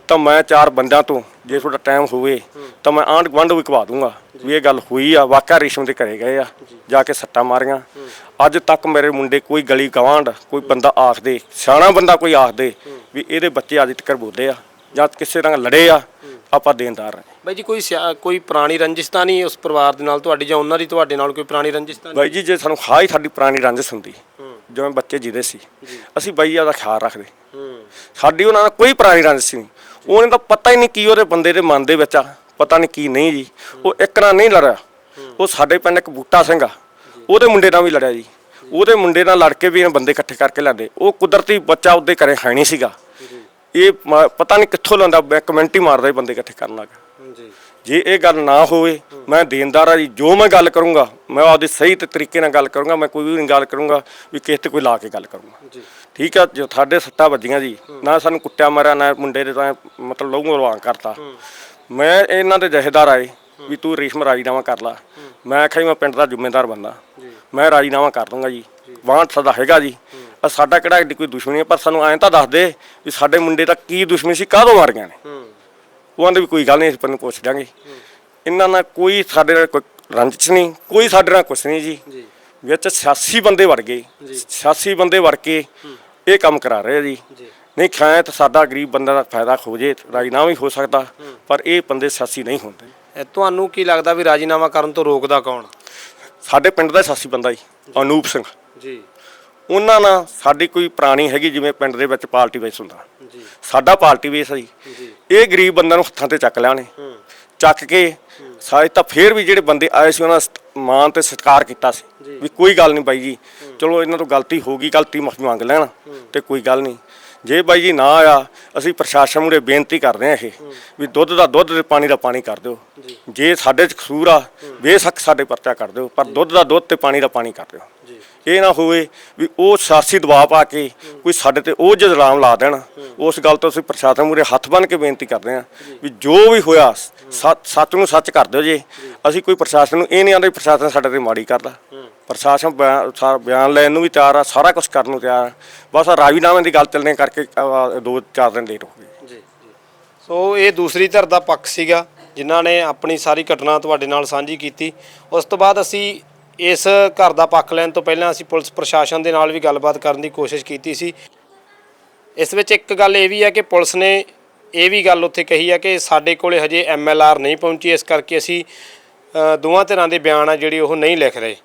ਤਾਂ ਮੈਂ ਚਾਰ ਬੰਦਿਆਂ ਤੋਂ ਜੇ ਤੁਹਾਡਾ ਟਾਈਮ ਹੋਵੇ ਤਾਂ ਮੈਂ ਆਂਢ ਗੁਆਂਢ ਵੀ ਕਵਾ ਦੂੰਗਾ ਵੀ ਇਹ ਗੱਲ ਹੋਈ ਆ ਵਾਕਿਆ ਰੇਸ਼ਮ ਦੇ ਘਰੇ ਗਏ ਆ ਜਾ ਕੇ ਸੱਟਾਂ ਮਾਰੀਆਂ। ਅੱਜ ਤੱਕ ਮੇਰੇ ਮੁੰਡੇ ਕੋਈ ਗਲੀ ਗਵਾਂਢ ਕੋਈ ਬੰਦਾ ਆਖ ਦੇ ਸਿਆਣਾ ਬੰਦਾ ਕੋਈ ਆਖ ਦੇ ਵੀ ਇਹਦੇ ਬੱਚੇ ਅੱਜ ਤੱਕ ਬੋਲਦੇ ਆ ਜਾਂ ਕਿਸੇ ਨਾਲ ਲੜੇ ਆ ਆਪਾਂ ਦੇਣਦਾਰ ਆ। ਬਾਈ ਜੀ ਕੋਈ ਕੋਈ ਪੁਰਾਣੀ ਰੰਜਿਸ਼ ਤਾਂ ਨਹੀਂ ਉਸ ਪਰਿਵਾਰ ਦੇ ਨਾਲ ਤੁਹਾਡੀ ਜਾਂ ਉਹਨਾਂ ਦੀ ਤੁਹਾਡੇ ਨਾਲ ਕੋਈ ਪੁਰਾਣੀ ਰੰਜਿਸ਼ ਤਾਂ ਨਹੀਂ? ਬਾਈ ਜੀ ਜੇ ਸਾਨੂੰ ਖਾਈ ਸਾਡੀ ਪੁਰਾਣੀ ਰੰਜਿਸ਼ ਹੁੰਦੀ ਜਿਵੇਂ ਬੱਚੇ ਜਿਹਦੇ ਸੀ ਅਸੀਂ ਬਾਈ ਦਾ ਖਿਆਲ ਰੱਖਦੇ। ਸਾਡੀ ਉਹਨਾਂ ਨਾਲ ਕੋਈ ਪੁਰਾਣੀ ਰੰਜਿਸ਼ ਨਹੀਂ। ਉਹਨੇ ਤਾਂ ਪਤਾ ਹੀ ਨਹੀਂ ਕੀ ਉਹਦੇ ਬੰਦੇ ਦੇ ਮਨ ਦੇ ਵਿੱਚ ਆ, ਪਤਾ ਨਹੀਂ ਕੀ ਨਹੀਂ ਜੀ। ਉਹ ਇੱਕ ਨਾਲ ਨਹੀਂ ਲੜਿਆ। ਉਹ ਸਾਡੇ ਪਿੰਡ ਇੱਕ ਬੂਟਾ ਸਿੰਘ ਆ। ਉਹਦੇ ਮੁੰਡੇ ਨਾਲ ਵੀ ਲੜਿਆ ਜੀ। ਉਹਦੇ ਮੁੰਡੇ ਨਾਲ ਲੜ ਕੇ ਵੀ ਇਹਨੇ ਬੰਦੇ ਇਕੱਠੇ ਕਰਕੇ ਲਿਆਂਦੇ। ਉਹ ਕੁਦਰਤੀ ਬੱਚਾ ਉਹਦੇ ਘਰੇ ਹੈ ਨਹੀਂ ਸੀਗਾ। ਇਹ ਮ- ਪਤਾ ਨਹੀਂ ਕਿੱਥੋਂ ਲਾਂਦਾ ਇੱਕ ਮਿੰਟ ਹੀ ਮਾਰਦਾ ਇਹ ਬੰਦੇ ਇਕੱਠੇ ਕਰਨ ਲੱਗ ਜੀ ਇਹ ਗੱਲ ਨਾ ਹੋਵੇ ਮੈਂ ਦੇਣਦਾਰ ਆ ਜੀ ਜੋ ਮੈਂ ਗੱਲ ਕਰੂੰਗਾ ਮੈਂ ਆਪਦੇ ਸਹੀ ਤੇ ਤਰੀਕੇ ਨਾਲ ਗੱਲ ਕਰੂੰਗਾ ਮੈਂ ਕੋਈ ਵੀ ਨਹੀਂ ਗੱਲ ਕਰੂੰਗਾ ਵੀ ਕਿਸੇ ਤੇ ਕੋਈ ਲਾ ਕੇ ਗੱਲ ਕਰੂੰਗਾ। ਠੀਕ ਆ ਜੋ ਸਾਡੇ ਸੱਟਾਂ ਵੱਜੀਆਂ ਜੀ ਨਾ ਸਾਨੂੰ ਕੁੱਟਿਆ ਮਾਰਿਆ ਨਾ ਮੁੰਡੇ ਦੇ ਤਾਂ ਮਤਲਬ ਲਹੂ ਰਵਾਨ ਕਰਤਾ। ਮੈਂ ਇਹਨਾਂ ਦੇ ਜਹੇਦਾਰ ਆਏ ਵੀ ਤੂੰ ਰੇਸ਼ਮ ਰਾਜੀਨਾਮਾ ਕਰ ਲਾ। ਮੈਂ ਆਖਿਆ ਮੈਂ ਪਿੰਡ ਦਾ ਜ਼ਿੰਮੇਦਾਰ ਬੰਦਾ। ਮੈਂ ਰਾਜੀਨਾਮਾ ਕਰ ਦੂੰਗਾ ਜੀ। ਵਾਂਟ ਸਦਾ ਹੈਗਾ ਜੀ। ਸਾਡਾ ਕਿਹੜਾ ਕੋਈ ਦੁਸ਼ਮਣੀ ਹੈ ਪਰ ਸਾਨੂੰ ਐਂ ਤਾਂ ਦੱਸ ਦੇ ਵੀ ਸਾਡੇ ਮੁੰਡੇ ਦਾ ਕੀ ਦੁਸ਼ਮਣੀ ਸੀ ਕਾਹਦੋਂ ਮਾਰੀਆਂ ਨੇ? ਉਹ ਆਂਦੇ ਵੀ ਕੋਈ ਗੱਲ ਨਹੀਂ ਅਸੀਂ ਪੁੱਛ ਜਾਾਂਗੇ ਇਹਨਾਂ ਨਾਲ ਕੋਈ ਸਾਡੇ ਨਾਲ ਕੋਈ ਰੰਜਿਸ਼ ਨਹੀਂ ਕੋਈ ਸਾਡੇ ਨਾਲ ਕੁਛ ਨਹੀਂ ਜੀ। ਵਿੱਚ 86 ਬੰਦੇ ਵੜ ਗਏ। 86 ਬੰਦੇ ਵੜ ਕੇ ਇਹ ਕੰਮ ਕਰਾ ਰਹੇ ਜੀ। ਨਹੀਂ ਖਾਇਆ ਤਾਂ ਸਾਡਾ ਗਰੀਬ ਬੰਦਾ ਦਾ ਫਾਇਦਾ ਹੋ ਜੇ ਰਾਜੀਨਾਮਾ ਵੀ ਹੋ ਸਕਦਾ ਪਰ ਇਹ ਬੰਦੇ 86 ਨਹੀਂ ਹੁੰਦੇ। ਤੁਹਾਨੂੰ ਕੀ ਲੱਗਦਾ ਵੀ ਰਾਜੀਨਾਮਾ ਕਰਨ ਤੋਂ ਰੋਕਦਾ ਕੌਣ? ਸਾਡੇ ਪਿੰਡ ਦਾ 86 ਬੰਦਾ ਜੀ ਅਨੂਪ ਸਿੰਘ। ਜੀ। ਉਹਨਾਂ ਨਾਲ ਸਾਡੀ ਕੋਈ ਪੁਰਾਣੀ ਹੈਗੀ ਜਿਵੇਂ ਪਿੰਡ ਦੇ ਵਿੱਚ ਪਾਰਟੀ ਵੇਸ ਹੁੰਦਾ। ਜੀ। ਸਾਡਾ ਪਾਰਟੀ ਵੇਸ ਆ ਜੀ। ਇਹ ਗਰੀਬ ਬੰਦਿਆਂ ਨੂੰ ਹੱਥਾਂ ਤੇ ਚੱਕ ਲਿਆ ਨੇ ਹੂੰ। ਚੱਕ ਕੇ ਸਾਰੇ ਤਾਂ ਫੇਰ ਵੀ ਜਿਹੜੇ ਬੰਦੇ ਆਏ ਸੀ ਉਹਨਾਂ ਮਾਣ ਤੇ ਸਤਿਕਾਰ ਕੀਤਾ ਸੀ। ਵੀ ਕੋਈ ਗੱਲ ਨਹੀਂ ਬਾਈ ਜੀ। ਚਲੋ ਇਹਨਾਂ ਤੋਂ ਗਲਤੀ ਹੋ ਗਈ ਗਲਤੀ ਮਾਫੀ ਮੰਗ ਲੈਣ ਤੇ ਕੋਈ ਗੱਲ ਨਹੀਂ। ਜੇ ਬਾਈ ਜੀ ਨਾ ਆਇਆ ਅਸੀਂ ਪ੍ਰਸ਼ਾਸਨ ਮੂਰੇ ਬੇਨਤੀ ਕਰਦੇ ਆ ਇਹ ਵੀ ਦੁੱਧ ਦਾ ਦੁੱਧ ਤੇ ਪਾਣੀ ਦਾ ਪਾਣੀ ਕਰ ਦਿਓ। ਜੇ। ਸਾਡੇ ਚ ਕਸੂਰ ਆ ਬੇਸ਼ੱਕ ਸਾਡੇ ਪਰਚਾ ਕਰ ਦਿਓ ਪਰ ਦੁੱਧ ਦਾ ਦੁੱਧ ਤੇ ਪਾਣੀ ਦਾ ਪਾਣੀ ਕਰ ਦਿਓ। ਇਹ ਨਾ ਹੋਵੇ ਵੀ ਉਹ ਸਿਆਸੀ ਦਬਾਅ ਪਾ ਕੇ ਕੋਈ ਸਾਡੇ ਤੇ ਉਹ ਜਜ਼ਰਾਮ ਲਾ ਦੇਣ। ਉਸ ਗੱਲ ਤੋਂ ਅਸੀਂ ਪ੍ਰਸ਼ਾਸਨ ਮੂਰੇ ਹੱਥ ਬੰਨ ਕੇ ਬੇਨਤੀ ਕਰਦੇ ਹਾਂ ਵੀ ਜੋ ਵੀ ਹੋਇਆ, ਸੱਚ ਸੱਚ ਨੂੰ ਸੱਚ ਕਰ ਦਿਓ ਜੇ। ਅਸੀਂ ਕੋਈ ਪ੍ਰਸ਼ਾਸਨ ਨੂੰ ਇਹ ਨਹੀਂ ਆਂਦੇ ਪ੍ਰਸ਼ਾਸਨ ਸਾਡੇ ਤੇ ਮਾੜੀ ਕਰਦਾ। ਪ੍ਰਸ਼ਾਸਨ ਬਿਆਨ ਬਿਆਨ ਲੈਣ ਨੂੰ ਵੀ ਤਿਆਰ ਆ, ਸਾਰਾ ਕੁਝ ਕਰਨ ਨੂੰ ਤਿਆਰ ਆ। ਬਸ ਆਹ ਰਾਜੀਨਾਮੇ ਦੀ ਗੱਲ ਚੱਲਣੇ ਕਰਕੇ ਦੋ, ਚਾਰ ਦਿਨ ਲੇਟ ਹੋ ਗਏ। ਜੀ। ਸੋ ਇਹ ਦੂਸਰੀ ਧਿਰ ਦਾ ਪੱਖ ਸੀਗਾ, ਜਿਨ੍ਹਾਂ ਨੇ ਆਪਣੀ ਸਾਰੀ ਘਟਨਾ ਤੁਹਾਡੇ ਨਾਲ ਸਾਂਝੀ ਕੀਤੀ। ਉਸ ਤੋਂ ਬਾਅਦ ਅਸੀਂ ਇਸ ਘਰ ਦਾ ਪੱਖ ਲੈਣ ਤੋਂ ਪਹਿਲਾਂ ਅਸੀਂ ਪੁਲਿਸ ਪ੍ਰਸ਼ਾਸਨ ਦੇ ਨਾਲ ਵੀ ਗੱਲਬਾਤ ਕਰਨ ਦੀ ਕੋਸ਼ਿਸ਼ ਕੀਤੀ ਸੀ। ਇਸ ਵਿੱਚ ਇੱਕ ਗੱਲ ਇਹ ਵੀ ਹੈ ਕਿ ਪੁਲਿਸ ਨੇ ਇਹ ਵੀ ਗੱਲ ਉੱਥੇ ਕਹੀ ਹੈ ਕਿ ਸਾਡੇ ਕੋਲੇ ਹਜੇ ਐਮਐਲਆਰ ਨਹੀਂ ਪਹੁੰਚੀ, ਇਸ ਕਰਕੇ ਅਸੀਂ ਦੋਵਾਂ ਧਿਰਾਂ ਦੇ ਬਿਆਨ ਆ ਜਿਹੜੇ ਉਹ ਨਹੀਂ ਲਿਖ ਰਹੇ।